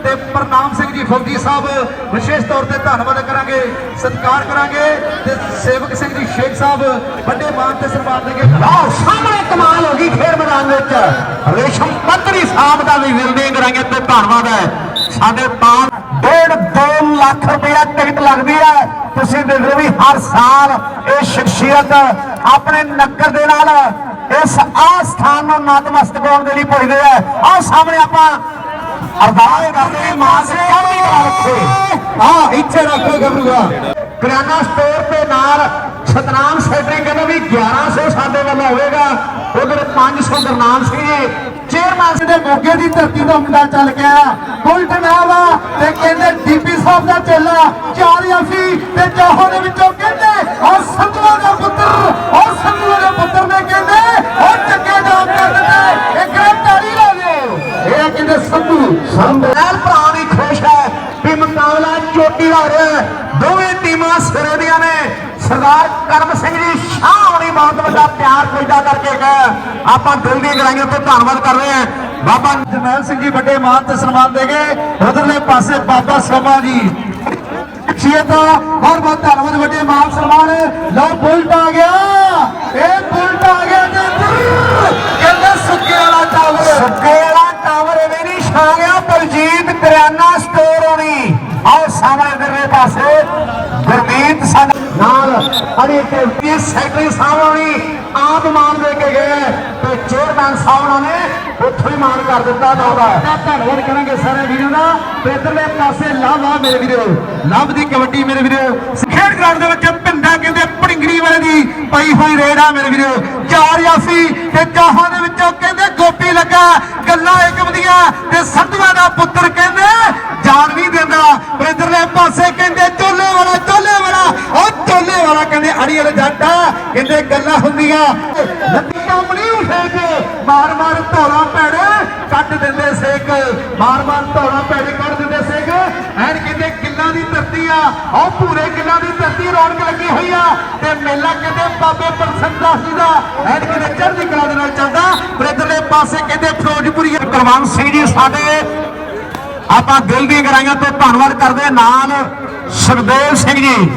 ਤੇ ਪ੍ਰਨਾਮ ਸਿੰਘ ਜੀ ਫੌਜੀ ਸਾਹਿਬ, ਵਿਸ਼ੇਸ਼ ਤੌਰ ਤੇ ਧੰਨਵਾਦ ਕਰਾਂਗੇ, ਸਤਿਕਾਰ ਕਰਾਂਗੇ ਤੇ ਸੇਵਕ ਸਿੰਘ ਜੀ ਸ਼ੇਖ ਸਾਹਿਬ, ਵੱਡੇ ਮਾਨ ਤੇ ਸਨਮਾਨ ਦੇਗੇ ਲਓ, ਸਾਹਮਣੇ ਕਮਾਲ ਹੋ ਗਈ ਖੇਡ ਮੈਦਾਨ ਵਿੱਚ। ਰੇਸ਼ਮ ਪੱਤਰੀ ਸਾਹਿਬ ਦਾ ਵੀ ਵਿਲਡਿੰਗ ਕਰਾਂਗੇ ਤੇ ਧੰਨਵਾਦ ਹੈ। ਸਾਡੇ ਤਾਂ ਡੇਢ 2 ਲੱਖ ਰੁਪਇਆ ਟਿਕਟ ਲੱਗਦੀ ਹੈ। ਤੁਸੀਂ ਦੇਖ ਦੇਖੋ ਵੀ ਹਰ ਸਾਲ ਇਹ ਸ਼ਖਸੀਅਤ ਆਪਣੇ ਨੱਕਰ ਦੇ ਨਾਲ ਇਸ ਆਸਥਾਨ ਨੂੰ ਨਤਮਸਤਕ ਹੋਣ ਦੇ ਲਈ ਪੁੱਜਦੇ ਆ। ਆਹ ਸਾਹਮਣੇ ਆਪਾਂ ਅਰਦਾਸ ਕਰਦੇ ਹਾਂ ਮਾਂ ਸੇ ਚੜ੍ਹਦੀ ਕਲਾ ਰੱਖੇ ਹਾਂ ਇੱਥੇ ਰੱਖੋ ਗੱਭਰੂਆ ਕਰਿਆਨਾ ਸਟੋਰ ਤੇ ਨਾਲ ਸਤਨਾਮ ਸੈਟਰੀ ਕਹਿੰਦਾ ਵੀ 1100 ਸਾਡੇ ਵੱਲੋਂ ਹੋਵੇਗਾ। ਉਧਰ 500 ਗੁਰਨਾਮ ਸਿੰਘ ਜੀ। ਚੇਅਰਮੈਨ ਦੇ ਮੋਗੇ ਦੀ ਧਰਤੀ ਤੋਂ ਮੁੰਡਾ ਚੱਲ ਗਿਆ। ਬੁਲਟ ਨਾਵਾ ਤੇ ਕਹਿੰਦੇ ਡੀਪੀ ਸਾਹਿਬ ਦਾ ਚੇਲਾ ਚਾਰ ਯਾਫੀ ਤੇ ਚਾਹੋ ਦੇ ਵਿੱਚੋਂ ਕਹਿੰਦੇ ਨਾਲ ਭਰਾ ਵੀ ਖੁਸ਼ ਹੈ। ਵੀ ਮੁਕਾਬਲਾ ਚੋਟੀ ਦਾ ਹੋ ਰਿਹਾ। ਦੋਵੇਂ ਟੀਮਾਂ ਸਿਰੇ ਦੀਆਂ ਨੇ। ਸਰਦਾਰ ਕਰਮ ਸਿੰਘ ਜੀ ਸ਼ਾਹ ਹੋਣੀ ਬਹੁਤ ਵੱਡਾ ਪਿਆਰ ਪੈਦਾ ਕਰਕੇ ਗਏ ਆਪਾਂ ਦਿਲ ਦੀ ਗਰਾਈਆਂ ਤੋਂ ਧੰਨਵਾਦ ਕਰ ਰਹੇ ਹਾਂ। ਬਾਬਾ ਜਰਨੈਲ ਸਿੰਘ ਜੀ ਵੱਡੇ ਮਾਨ ਤੇ ਸਨਮਾਨ ਦੇਗੇ ਉਧਰਲੇ ਪਾਸੇ ਬਾਬਾ ਸੋਮਾ ਜੀ। ਸ਼ੀਅਤ ਦਾ ਬਹੁਤ ਬਹੁਤ ਧੰਨਵਾਦ ਵੱਡੇ ਮਾਨ ਸਨਮਾਨ। ਲਓ ਬੁਲਟ ਆ ਗਿਆ। ਇਹ ਬੁਲਟ ਆ ਗਿਆ ਤੇ ਕਹਿੰਦੇ ਸੁੱਕੇ ਵਾਲਾ ਟਾਵਰ। ਸੁੱਕੇ ਵਾਲਾ ਟਾਵਰ ਇਹਦੇ ਨਹੀਂ ਛਾ ਗਿਆ ਬਲਜੀਤ ਕਰਿਆਨਾ ਸਟੋਰ ਹੋਣੀ ਆਓ ਸਾਹਮਣੇ ਇਧਰਲੇ ਪਾਸੇ ਗੁਰਮੀਤ ਸਿੰਘ ਨਾਲ ਅੜੀ ਤੇ ਸੈਕਟਰੀ ਸਾਹਿਬ ਹੋਣੀ ਆਪ ਮਾਨ ਦੇ ਕੇ ਗਏ ਤੇ ਚੇਅਰਮੈਨ ਸਾਹਿਬ ਨੇ ਉੱਥੋਂ ਹੀ ਮਾਨ ਕਰ ਦਿੱਤਾ ਦੋਦਾ ਧੰਨਵਾਦ ਕਰਾਂਗੇ ਸਾਰੇ ਵੀਰਾਂ ਦਾ। ਤੇ ਇਧਰਲੇ ਪਾਸੇ ਲਵ ਆ ਮੇਰੇ ਵੀਰੋ, ਲਵ ਦੀ ਕਬੱਡੀ ਮੇਰੇ ਵੀਰੋ। ਖੇਡ ਗਰਾਊਂਡ ਦੇ ਵਿੱਚ ਪਿੰਡਾ ਕਹਿੰਦੇ ਪੜਿੰਗਰੀ ਵਾਲੇ ਦੀ ਪਈ ਹੋਈ ਰੇਡ ਆ ਮੇਰੇ ਵੀਰੋ। ਚਾਰ ਯਾਸੀ ਤੇ ਚਾਹਾਂ ਦੇ ਵਿੱਚੋਂ ਕਹਿੰਦੇ ਗੋਪੀ ਲੱਗਾ, ਗੱਲਾਂ ਇੱਕ ਦੀਆਂ ਤੇ ਸੰਧੂਆਂ ਦਾ ਪੁੱਤਰ ਕਹਿੰਦੇ ਜਾਨ ਨਹੀਂ ਦਿੰਦਾ। ਪਰ ਇਧਰਲੇ ਪਾਸੇ ਕਹਿੰਦੇ, ਚੋਲੇ ਵਾਲਾ ਚੋਲੇ ਵਾਲਾ। ਉਹ ਚੋਲੇ ਵਾਲਾ ਕਹਿੰਦੇ, ਅੜੀ ਵਾਲੇ ਜੱਟ ਕਹਿੰਦੇ, ਗੱਲਾਂ ਹੁੰਦੀਆਂ। ਲੱਤੀ ਕੰਪਨੀ ਉਠੇ ਕੇ ਮਾਰ ਮਾਰ ਧੌਲਾ ਪੈੜੇ ਕੱਟ ਦਿੰਦੇ ਸੇਕ। ਮਾਰ ਮਾਰ ਧੌਲਾ ਪੈੜੇ ਕੱਢ ਦਿੰਦੇ ਸੇਕ। ਐਨ ਕਹਿੰਦੇ, ਕਿੱਲਾਂ ਦੀ ਧਰਤੀ ਆ। ਉਹ ਪੂਰੇ ਕਿੱਲਾਂ ਦੀ ਧਰਤੀ ਰੌਣਕ ਲੱਗੀ ਹੋਈ ਆ। ਤੇ ਮੇਲਾ ਕਹਿੰਦੇ, ਬਾਬੇ ਪਰਸੰਦਾਸ ਜੀ ਦਾ। ਐਡ ਕਿਤੇ ਚੜ੍ਹਦੀ ਕਲਾ ਦੇ ਨਾਲ ਚੱਲਦਾ। ਪਰ ਇਧਰਲੇ ਪਾਸੇ ਕਹਿੰਦੇ, ਫਿਰੋਜ਼ਪੁਰੀ ਕੁਲਵੰਤ ਸਿੰਘ ਜੀ ਸਾਡੇ ਆਪਾਂ ਦਿਲ ਦੀਆਂ ਗਰਾਈਆਂ ਤੋਂ ਧੰਨਵਾਦ ਕਰਦੇ ਹਾਂ। ਨਾਲ ਸੁਖਦੇਵ ਸਿੰਘ ਜੀ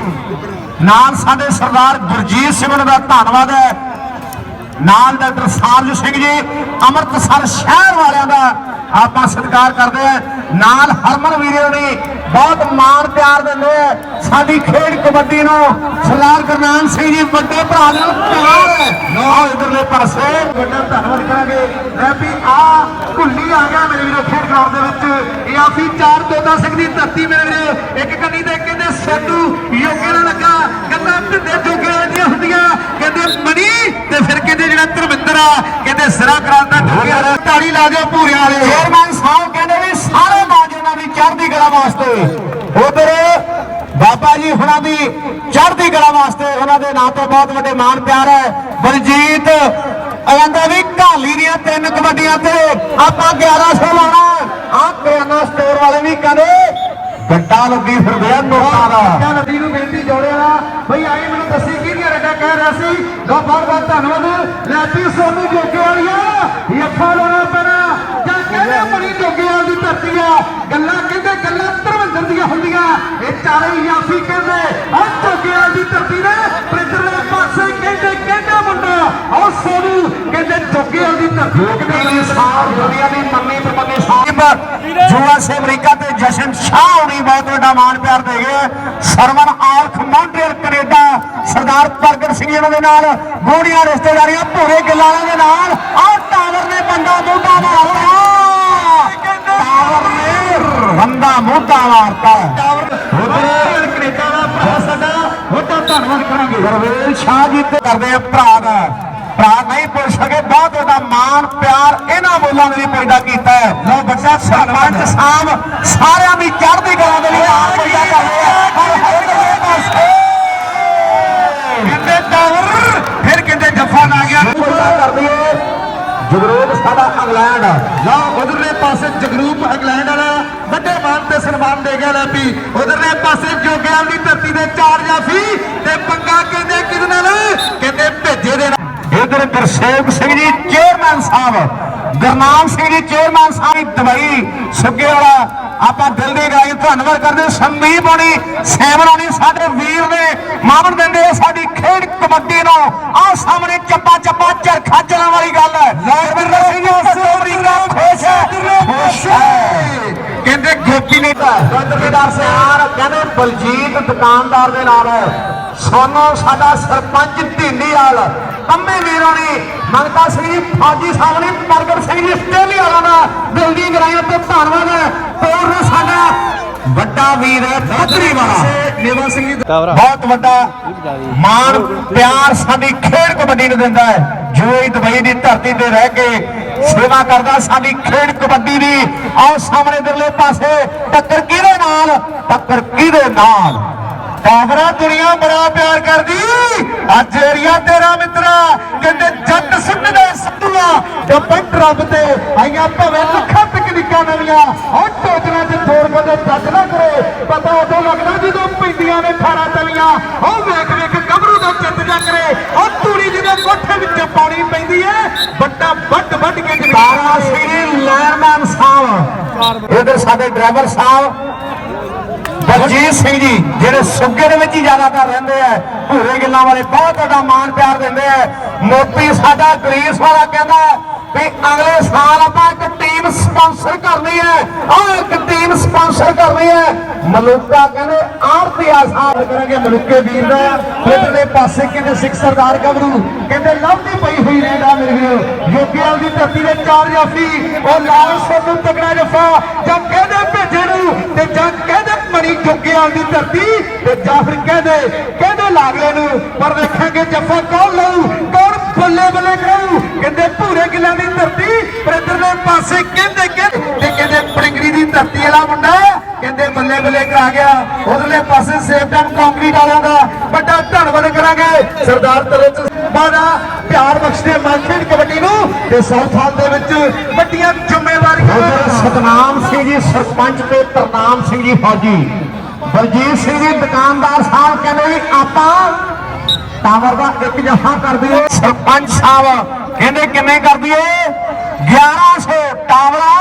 ਨਾਲ ਸਾਡੇ ਸਰਦਾਰ ਗੁਰਜੀਤ ਸਿੰਘ ਉਹਨਾਂ ਦਾ ਧੰਨਵਾਦ ਹੈ ਨਾਲ ਡਾਕਟਰ ਸਾਰਜ ਸਿੰਘ ਜੀ, ਅੰਮ੍ਰਿਤਸਰ ਸ਼ਹਿਰ ਵਾਲਿਆਂ ਦਾ ਆਪਾਂ ਸਤਿਕਾਰ ਕਰਦੇ ਹਾਂ ਨਾਲ ਹਰਮਨ ਵੀਰੇ ਨੇ ਬਹੁਤ ਮਾਣ ਪਿਆਰ ਦਿੰਦੇ ਆ। ਸਾਡੀ ਖੇਡ ਕਬੱਡੀ ਨੂੰ ਸਰਦਾਰ ਗੁਰਨਾਮ ਸਿੰਘ ਜੀ ਵੱਡੇ ਭਰਾ ਨਾਲ ਪਿਆਰ ਹੈ। ਲਓ ਇਧਰਲੇ ਪਾਸੇ, ਵੱਡਾ ਧੰਨਵਾਦ ਕਰਾਂਗੇ। ਲੈ ਵੀ ਆ ਭੁੱਲੀ ਆ ਗਿਆ ਮੇਰੇ ਵੀਰੋ ਖੇਡ ਗਰਾਊਂਡ ਦੇ ਵਿੱਚ। ਇਹ ਆਫੀ ਚਾਰ ਦੋਦਾ ਸਿੰਘ ਦੀ ਧਰਤੀ ਮੇਰੇ ਵੀਰੋ। ਇੱਕ ਕੰਨੀ ਤੇ ਕਹਿੰਦੇ ਸੱਡੂ ਯੋਗੇ ਨਾਲ ਲੱਗਾ। ਗੱਲਾਂ ਢਿੱਡੇ ਜੋਗੇ ਦੀਆਂ ਹੁੰਦੀਆਂ, ਕਹਿੰਦੇ ਮਣੀ ਤੇ ਫਿਰ ਕਹਿੰਦੇ ਜਿਹੜਾ ਧਰਮਿੰਦਰ ਆ, ਕਹਿੰਦੇ ਸਿਰਾ ਕਰਾਂਦਾ ਢੋਗਿਆ ਤਾੜੀ ਲਾ ਦਿਓ ਭੂਰਿਆਂ ਵਾਲੇ। ਚੇਅਰਮੈਨ ਸਾਹਿਬ ਕਹਿੰਦੇ ਵੀ ਸਾਰੇ ਨੌਜਵਾਨਾਂ ਦੀ ਚੜ੍ਹਦੀ ਕਲਾ ਵਾਸਤੇ। ਉਧਰ ਬਾਬਾ ਜੀ ਹੁਣਾਂ ਦੀ ਚੜ੍ਹਦੀ ਕਲਾ ਵਾਸਤੇ ਉਹਨਾਂ ਦੇ ਨਾਂ ਤੋਂ ਬਹੁਤ ਵੱਡੇ ਮਾਣ ਪਿਆਰ ਹੈ। ਬਲਜੀਤ ਕਹਿੰਦਾ ਵੀ ਘਾਲੀ ਦੀਆਂ ਤਿੰਨ ਕਬੱਡੀਆਂ ਤੇ ਆਪਾਂ 1100 ਲਾਉਣਾ ਆਹ ਕਿਰਾਨਾ ਸਟੋਰ ਵਾਲੇ ਵੀ ਕਹਿੰਦੇ, ਘੰਟਾ ਲੱਗੀ ਫਿਰਦੇ ਆ ਨੋਟਾਂ ਦਾ ਕਿਆ ਨਦੀ ਨੂੰ ਬੇਨਤੀ ਜੋੜਿਆ ਬਈ ਆਏ ਮੈਨੂੰ ਦੱਸੀ ਕੀ ਕੀ ਰੱਡਾ ਕਹਿ ਰਿਹਾ ਸੀ। ਲੋ ਬਹੁਤ ਬਹੁਤ ਧੰਨਵਾਦ। ਲੈਪੀ ਸੋਨੂੰ ਜੋਗੇ ਵਾਲੀਆ। ਯੱਫਾ ਲਾਉਣਾ ਪੈਣਾ। ਜਾਂ ਕਹਿੰਦੇ ਬੜੀ ਜੋਗੇ ਵਾਲੀ ਦੀ ਧਰਤੀ ਆ। ਗੱਲਾਂ ਕਹਿੰਦੇ ਗੱਲਾਂ ਧਰਮਿੰਦਰ ਦੀਆਂ ਹੁੰਦੀਆਂ। ਇਹ ਚਾਰੇ ਹੀ ਯਾਫੀ ਕਹਿੰਦੇ ਆ ਜੋਗੇ ਵਾਲੀ ਦੀ ਧਰਤੀ ਨੇ। ਪ੍ਰਿੰਦਰਲੇ ਪਾਸੇ ਕਹਿੰਦੇ ਕਹਿੰਦਾ ਮੁੰਡਾ ਉਹ ਸੋਨੂੰ ਕਹਿੰਦੇ ਜੋਗੇ ਵਾਲੀ ਦੀ ਧਰਤੀ। ਕਹਿੰਦੇ ਸਾਹ ਦੁਨੀਆ ਦੀ ਮੰਨੀ ਪ੍ਰਮੰਨੀ ਸਾਹਿਬ ਜੁਆ ਸੇ ਅਮਰੀਕਾ ਤੇ ਜਸ਼ਨ ਸ਼ਾਹ ਹੋਣੀ ਬਹੁਤ ਵੱਡਾ ਮਾਣ ਪਿਆਰ ਦੇ ਗਏ। ਸਰਵਨ ਆਲਖ ਮੌਂਟਰੀਅਲ ਕੈਨੇਡਾ ਸਰਦਾਰ ਪ੍ਰਗਟ ਸਿੰਘ ਦੇ ਨਾਲ ਗੋੜੀਆਂ ਰਿਸ਼ਤੇਦਾਰੀਆਂ ਭੂਰੇ ਗਿੱਲਾਲਾਂ ਦੇ ਨਾਲ। ਆਹ ਟਾਵਰ ਨੇ ਬੰਦਾ ਮੋਢਾ ਟਾਵਰ ਨੇ ਬੰਦਾ ਮੋਢਾ ਮਾਰਤਾ ਟਾਵਰ ਕੈਨੇਡਾ ਦਾ ਭਰਾ ਸਾਡਾ ਵੱਡਾ ਧੰਨਵਾਦ ਕਰਾਂਗੇ। ਗੁਰਵੇਲ ਸ਼ਾਹ ਜੀ ਤੇ ਕਰਦੇ ਆ ਭਰਾ ਦਾ ਭਰਾ ਨਹੀਂ ਪੁੱਛ ਸਕੇ ਬਹੁਤ ਵੱਡਾ ਮਾਣ ਪਿਆਰ ਇਹਨਾਂ ਬੋਲਾਂ ਦੇ ਲਈ ਪੈਦਾ ਕੀਤਾ ਹੈ। ਲੋ ਬੱਚਾ ਸਰਪੰਚ ਸਾਹਿਬ ਸਾਰਿਆਂ ਦੀ ਚੜ੍ਹਦੀ ਕਲਾ ਦੇ ਲਈ ਮਾਣ ਪੈਦਾ ਕਰਦੇ ਆ। ਹਰ ਹਰ ਦੇ ਪਾਸੇ ਕਹਿੰਦੇ ਟਾਵਰ ਫਿਰ ਕਹਿੰਦੇ ਜੱਫਾ ਲਾ ਗਿਆ। ਕਰਦੀ ਜਗਰੂਪ ਸਾਡਾ ਇੰਗਲੈਂਡ। ਲਓ, ਉਧਰਲੇ ਪਾਸੇ ਜਗਰੂਪ ਇੰਗਲੈਂਡ ਵਾਲਾ ਵੱਡੇ ਮਾਨ ਤੇ ਸਨਮਾਨ ਦੇ ਗਿਆ ਲੈ ਵੀ। ਉਧਰਲੇ ਪਾਸੇ ਜੋਗਿਆਂ ਦੀ ਧਰਤੀ ਦੇ ਚਾਰ ਜਾਫੀ ਤੇ ਪੰਗਾ ਕਹਿੰਦੇ ਕਿਹਦੇ ਨਾਲ? ਕਹਿੰਦੇ ਭੇਜੇ ਦੇ ਨਾਲ? ਇਧਰ ਗੁਰਸੇਵਕ ਸਿੰਘ ਜੀ, ਚੇਅਰਮੈਨ ਸਾਹਿਬ। ਗੁਰਨਾਮ ਸਿੰਘ ਜੀ, ਚੇਅਰਮੈਨ ਸਾਹਿਬ ਦਵਾਈ ਸੁੱਗੇ ਵਾਲਾ ਆਪਾਂ ਦਿਲ ਦੀ ਗਾਈ ਧੰਨਵਾਦ ਕਰਦੇ ਸੰਦੀਪ ਹੋਣੀ ਸੈਮਨ ਹੋਣੀ ਸਾਡੇ ਵੀਰ ਨੇ ਮਾਣ ਦਿੰਦੇ ਆ ਸਾਡੀ ਖੇਡ ਕਬੱਡੀ ਨੂੰ। ਆਹ ਸਾਹਮਣੇ ਚੱਪਾ ਚੱਪਾ ਚਰਖਾ ਚੱਲਣ ਵਾਲੀ ਗੱਲ ਹੈ। ਲੋਕਵਿੰਦਰ ਸਿੰਘ ਅਮਰੀਕਾ ਖੁਸ਼ ਹੈ। ਖੁਸ਼ ਹੈ। ਕਹਿੰਦੇ ਗੋਪੀ ਨੇ ਦਰਦਾਰ ਸਿਆਰ ਕਹਿੰਦੇ ਬਲਜੀਤ ਦੁਕਾਨਦਾਰ ਦੇ ਨਾਲ। ਸੋਨੋ ਸਾਡਾ ਸਰਪੰਚ ਢਿੰਡੀ ਵਾਲ। ਕੰਮੇ ਵੀਰਾਂ ਨੇ ਮੰਗਤਾ ਸਿੰਘ ਜੀ ਫੌਜੀ ਸਾਹਿਬ ਨੇ ਪ੍ਰਗਟ ਸਿੰਘ ਜੀ ਆਸਟ੍ਰੇਲੀਆ ਵਾਲਾ ਦਾ ਦਿਲ ਦੀ ਗਰਾਈਆਂ ਤੇ ਧੰਨਵਾਦ ਤੋਰ ਸਾਡਾ ਵੱਡਾ ਵੀਰ ਹੈ ਪੱਤਰੀ ਵਾਲਾ। ਨੇਵਾ ਸਿੰਘ ਜੀ ਬਹੁਤ ਵੱਡਾ ਮਾਣ ਪਿਆਰ ਸਾਡੀ ਖੇਡ ਕਬੱਡੀ ਨੂੰ ਦਿੰਦਾ ਹੈ। ਜੋ ਹੀ ਦੁਬਈ ਦੀ ਧਰਤੀ ਤੇ ਰਹਿ ਕੇ ਸੇਵਾ ਕਰਦਾ ਸਾਡੀ ਖੇਡ ਕਬੱਡੀ ਦੀ ਆਓ ਸਾਹਮਣੇ ਦਿਰਲੇ ਪਾਸੇ ਟੱਕਰ ਕਿਹਦੇ ਨਾਲ? ਟੱਕਰ ਕਿਹਦੇ ਨਾਲ? ਕਾਵਰਾ ਦੁਨੀਆ ਬੜਾ ਪਿਆਰ ਕਰਦੀ। ਅੱਜ ਏਰੀਆ ਤੇਰਾ ਮਿੱਤਰਾ ਕਹਿੰਦੇ ਜੱਟ ਸੁਣਦੇ ਸੰਧੂਆ ਡਿਪੈਂਡ ਰੱਬ ਤੇ ਆਈਆਂ ਭਵੇਂ ਲੱਖਾਂ ਤਕਨੀਕਾਂ ਨਵੀਆਂ। ਉਹ ਟੋਚਣਾ ਚ ਥੋੜ ਕਦੇ ਟੱਚ ਨਾ ਕਰੇ। ਪਤਾ ਉਦੋਂ ਲੱਗਦਾ ਜਦੋਂ ਪੈਂਦੀਆਂ ਨੇ 18 ਤਲੀਆਂ ਉਹ ਵੇਖ ਵੇਖ ਗੱਭਰੂ ਦਾ ਚਿੱਤ ਜਾ ਕਰੇ। ਉਹ ਤੂੜੀ ਜਦੋਂ ਕੋਠੇ ਵਿੱਚ ਪਾਣੀ ਪੈਂਦੀ ਏ। ਵੱਡਾ ਵੱਡ ਵੱਡ ਕੇ ਤਾਰਾ ਸ੍ਰੀ ਲੈਰਮੈਨ ਸਾਹਿਬ। ਇਧਰ ਸਾਡੇ ਡਰਾਈਵਰ ਸਾਹਿਬ। ਬਲਜੀਤ ਸਿੰਘ ਜੀ, ਜਿਹੜੇ ਸੁੱਗੇ ਦੇ ਵਿੱਚ ਹੀ ਜ਼ਿਆਦਾਤਰ ਰਹਿੰਦੇ ਆ, ਭੂਰੇ ਗਿੱਲਾਂ ਵਾਲੇ, ਬਹੁਤ ਵੱਡਾ ਮਾਣ ਪਿਆਰ ਦਿੰਦੇ ਆ। ਮੋਤੀ ਸਾਡਾ ਗਰੀਸ ਵਾਲਾ ਕਹਿੰਦਾ ਵੀ ਅਗਲੇ ਸਾਲ ਆਪਾਂ ਇੱਕ ਟੀਮ ਸਪਾਂਸਰ ਕਰਨੀ ਹੈ। ਆਹ ਇੱਕ ਟੀਮ ਸਪਾਂਸਰ ਕਰਨੀ ਹੈ। ਮਲੂਕਾ ਕਹਿੰਦੇ ਆਰਤੀ ਆਸਾਨ ਕਰਾਂਗੇ, ਮਲੂਕੇ ਵੀਰ ਦਾ। ਇਧਰਲੇ ਪਾਸੇ ਕਹਿੰਦੇ ਸਿੱਖ ਸਰਦਾਰ ਗੱਭਰੂ ਕਹਿੰਦੇ ਲੰਬੀ ਪਈ ਹੋਈ ਰਹਿੰਦਾ ਮੇਰੇ ਵੀਰੋ। ਯੋਗਿਆਲ ਦੀ ਧਰਤੀ ਦੇ ਚਾਰ ਜਾਫੀ, ਉਹ ਲਾਲ ਸੋਨੂੰ ਤਗੜਾ ਜਫਾ ਜਾਂ ਕਹਿੰਦੇ ਭੇਜੇ ਨੂੰ, ਤੇ ਜਾਂ ਕਹਿੰਦੇ ਮਣੀ ਦੀ ਧਰਤੀ ਤੇ ਜਾਂ ਕਹਿੰਦੇ ਕਹਿੰਦੇ ਲਾਗਲੇ ਨੂੰ, ਪਰ ਵੇਖਾਂਗੇ ਜਫਾ ਕੌਣ ਲਊ, ਕੌਣ ਬੱਲੇ ਬੱਲੇ ਕਰੂ ਕਹਿੰਦੇ ਭੂਰੇ ਗਿੱਲਾਂ ਦੀ ਧਰਤੀ, ਪਰ ਇਧਰਲੇ ਪਾਸੇ ਕਹਿੰਦੇ ਕਹਿੰਦੇ ਕਹਿੰਦੇ ਪੜਿੰਗਰੀ ਦੀ ਧਰਤੀ ਵਾਲਾ ਮੁੰਡਾ, ਕਹਿੰਦੇ ਬੱਲੇ ਬੱਲੇ ਕਰਾ ਗਿਆ। ਉਧਰਲੇ ਪਾਸੇ ਸੇਫਟਮ ਕੰਕਰੀਟ ਵਾਲਿਆਂ ਦਾ ਵੱਡਾ ਧੰਨਵਾਦ ਕਰਾਂਗੇ। ਸਰਦਾਰ ਤਰਚ ਬਾਦਾ ਪਿਆਰ ਬਖਸ਼ਦੇ ਮਾਨਖੇਡ ਕਬੱਡੀ ਨੂੰ ਤੇ ਸਾਲ ਦੇ ਵਿੱਚ ਵੱਡੀਆਂ ਜ਼ਿੰਮੇਵਾਰੀਆਂ ਸਤਨਾਮ ਸਿੰਘ ਜੀ, ਸਰਪੰਚ ਤੇ ਤਰਨਾਮ ਸਿੰਘ ਜੀ ਫੌਜੀ। ਬਲਜੀਤ ਸਿੰਘ ਜੀ, ਦੁਕਾਨਦਾਰ ਸਾਹਿਬ ਕਹਿੰਦੇ ਵੀ ਆਪਾਂ ਟਾਵਰ ਦਾ ਇੱਕ ਜਹਾ ਕਰ ਦਈਏ। ਸਰਪੰਚ ਸਾਹਿਬ ਕਹਿੰਦੇ ਕਿੰਨੇ ਕਰ ਦਈਏ? 1100 ਟਾਵਰਾ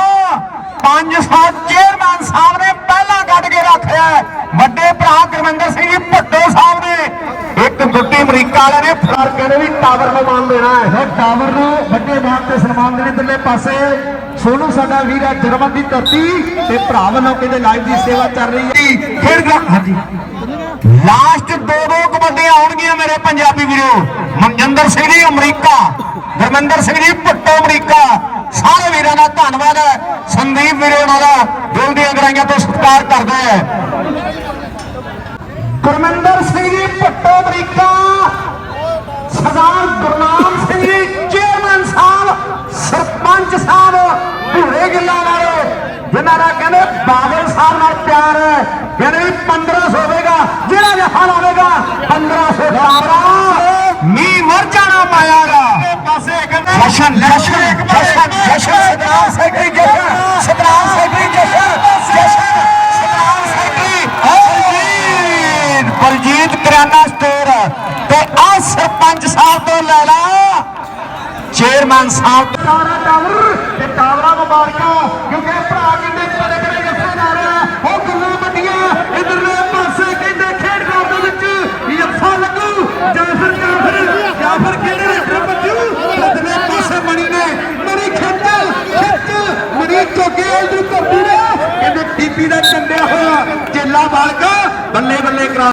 500 ਚੇਅਰਮੈਨ ਸਾਹਿਬ ਨੇ ਪਹਿਲਾਂ ਕੱਢ ਕੇ ਰੱਖਿਆ ਵੱਡੇ ਭਰਾ ਗੁਰਮਿੰਦਰ ਸਿੰਘ ਜੀ, ਭੱਟੋ ਸਾਹਿਬ ਨੇ ਇੱਕ ਅਮਰੀਕਾ ਵਾਲੇ ਨੇ ਫਰ ਕਹਿੰਦੇ ਵੀ ਟਾਵਰ ਨੂੰ ਮਾਨ ਦੇਣਾ ਹੈ। ਟਾਵਰ ਨੂੰ ਵੱਡੇ ਬਾਤ ਤੇ ਸਨਮਾਨ ਦੇਣੇ ਦਿੱਲੇ ਪਾਸੇ ਸੋਨੂ ਸਾਡਾ ਵੀਰ ਹੈ ਜਰਮਨ ਦੀ ਧਰਤੀ ਤੇ ਭਰਾ ਵੱਲੋਂ ਕਹਿੰਦੇ ਲਾਈਵ ਦੀ ਸੇਵਾ ਚੱਲ ਰਹੀ ਹੈ। ਫਿਰ ਹਾਂਜੀ। ਲਾਸਟ ਦੋ ਦੋ ਕਬੱਡੀਆਂ ਆਉਣਗੀਆਂ ਮੇਰੇ ਪੰਜਾਬੀ ਵੀਰੋ। Manjinder Singh ji America Gurminder Singh ji Bhutto America. ਸਾਰੇ ਵੀਰਾਂ ਦਾ ਧੰਨਵਾਦ ਹੈ। ਸੰਦੀਪ ਵੀਰੇ ਉਹਨਾਂ ਦਾ ਦਿਲ ਦੀਆਂ ਗਰਾਈਆਂ ਤੋਂ ਸਤਿਕਾਰ ਕਰਦਾ ਹੈ। ਗੁਰਮਿੰਦਰ ਸਿੰਘ ਜੀ ਭੁੱਟੋ ਅਮਰੀਕਾ ਸਰਦਾਰ ਗੁਰਨਾਮ ਸਿੰਘ ਜੀ ਚੇਅਰਮੈਨ ਸਾਹਿਬ ਸਰਪੰਚ ਸਾਹਿਬ ਭੂਰੇ ਗਿੱਲਾ ਵਾਲੇ ਜਿਨ੍ਹਾਂ ਦਾ ਕਹਿੰਦੇ ਬਾਦਲ ਸਾਹਿਬ ਨਾਲ ਪਿਆਰ ਹੈ ਕਹਿੰਦੇ ਵੀ 1500 ਹੋਵੇਗਾ ਜਿਹੜਾ ਜਹਾ ਲਾਵੇਗਾ 1500 ਡਾਰਾ ਮੀਂਹ ਮਰ ਜਾਣਾ ਪਾਇਆਗਾ ਪਾਸੇ ਕਹਿੰਦੇ Jashan Jashan Jashan Jashan Satnam secretary Jashan Satnam secretary Jashan Jashan Satnam secretary Baljit Baljit ਕਰਿਆਨਾ ਤੇ ਆ ਸਰਪੰਚ ਸਾਹਿਬ ਤੋਂ ਲੈ ਲਾ ਚੇਅਰਮੈਨ ਸਾਹਿਬ ਸਾਰਾ ਟਾਵਰ ਤੇ ਟਾਵਰਾਂ ਮੁਬਾਰਕਾਂ, ਕਿਉਂਕਿ ਭਰਾ ਕਿੰਨੇ ਬੜੇ ਬੜੇ ਜੱਫੇਦਾਰ ਉਹ ਗੱਲਾਂ ਵੱਡੀਆਂ ਇਧਰਲੇ ਪਾਸੇ ਕਹਿੰਦੇ ਖੇਡ ਗਰਾਊਂਡ ਦੇ ਵਿੱਚ ਜੱਫਾ ਲੱਗੂ। ਜਾਂ ਫਿਰ ਜਾਂ ਫਿਰ ਜਾਂ ਫਿਰ ਕਿਹੜੇ ਰੱਖਣ ਬੱਜੂ ਇਧਰਲੇ ਪਾਸੇ ਮਣੀ ਨੇ। ਮਣੀ ਖਿੱਚ ਖਿੱਚ। ਮਣੀ ਚੋਗੇ ਇਧਰ ਧਰਤੀ ਨੇ, ਕਹਿੰਦੇ ਟੀਪੀ ਦਾ ਚੰਡਿਆ ਹੋਇਆ ਚੇਲਾ ਬਾਲਕਾ ਬੱਲੇ ਬੱਲੇ ਕਰਾ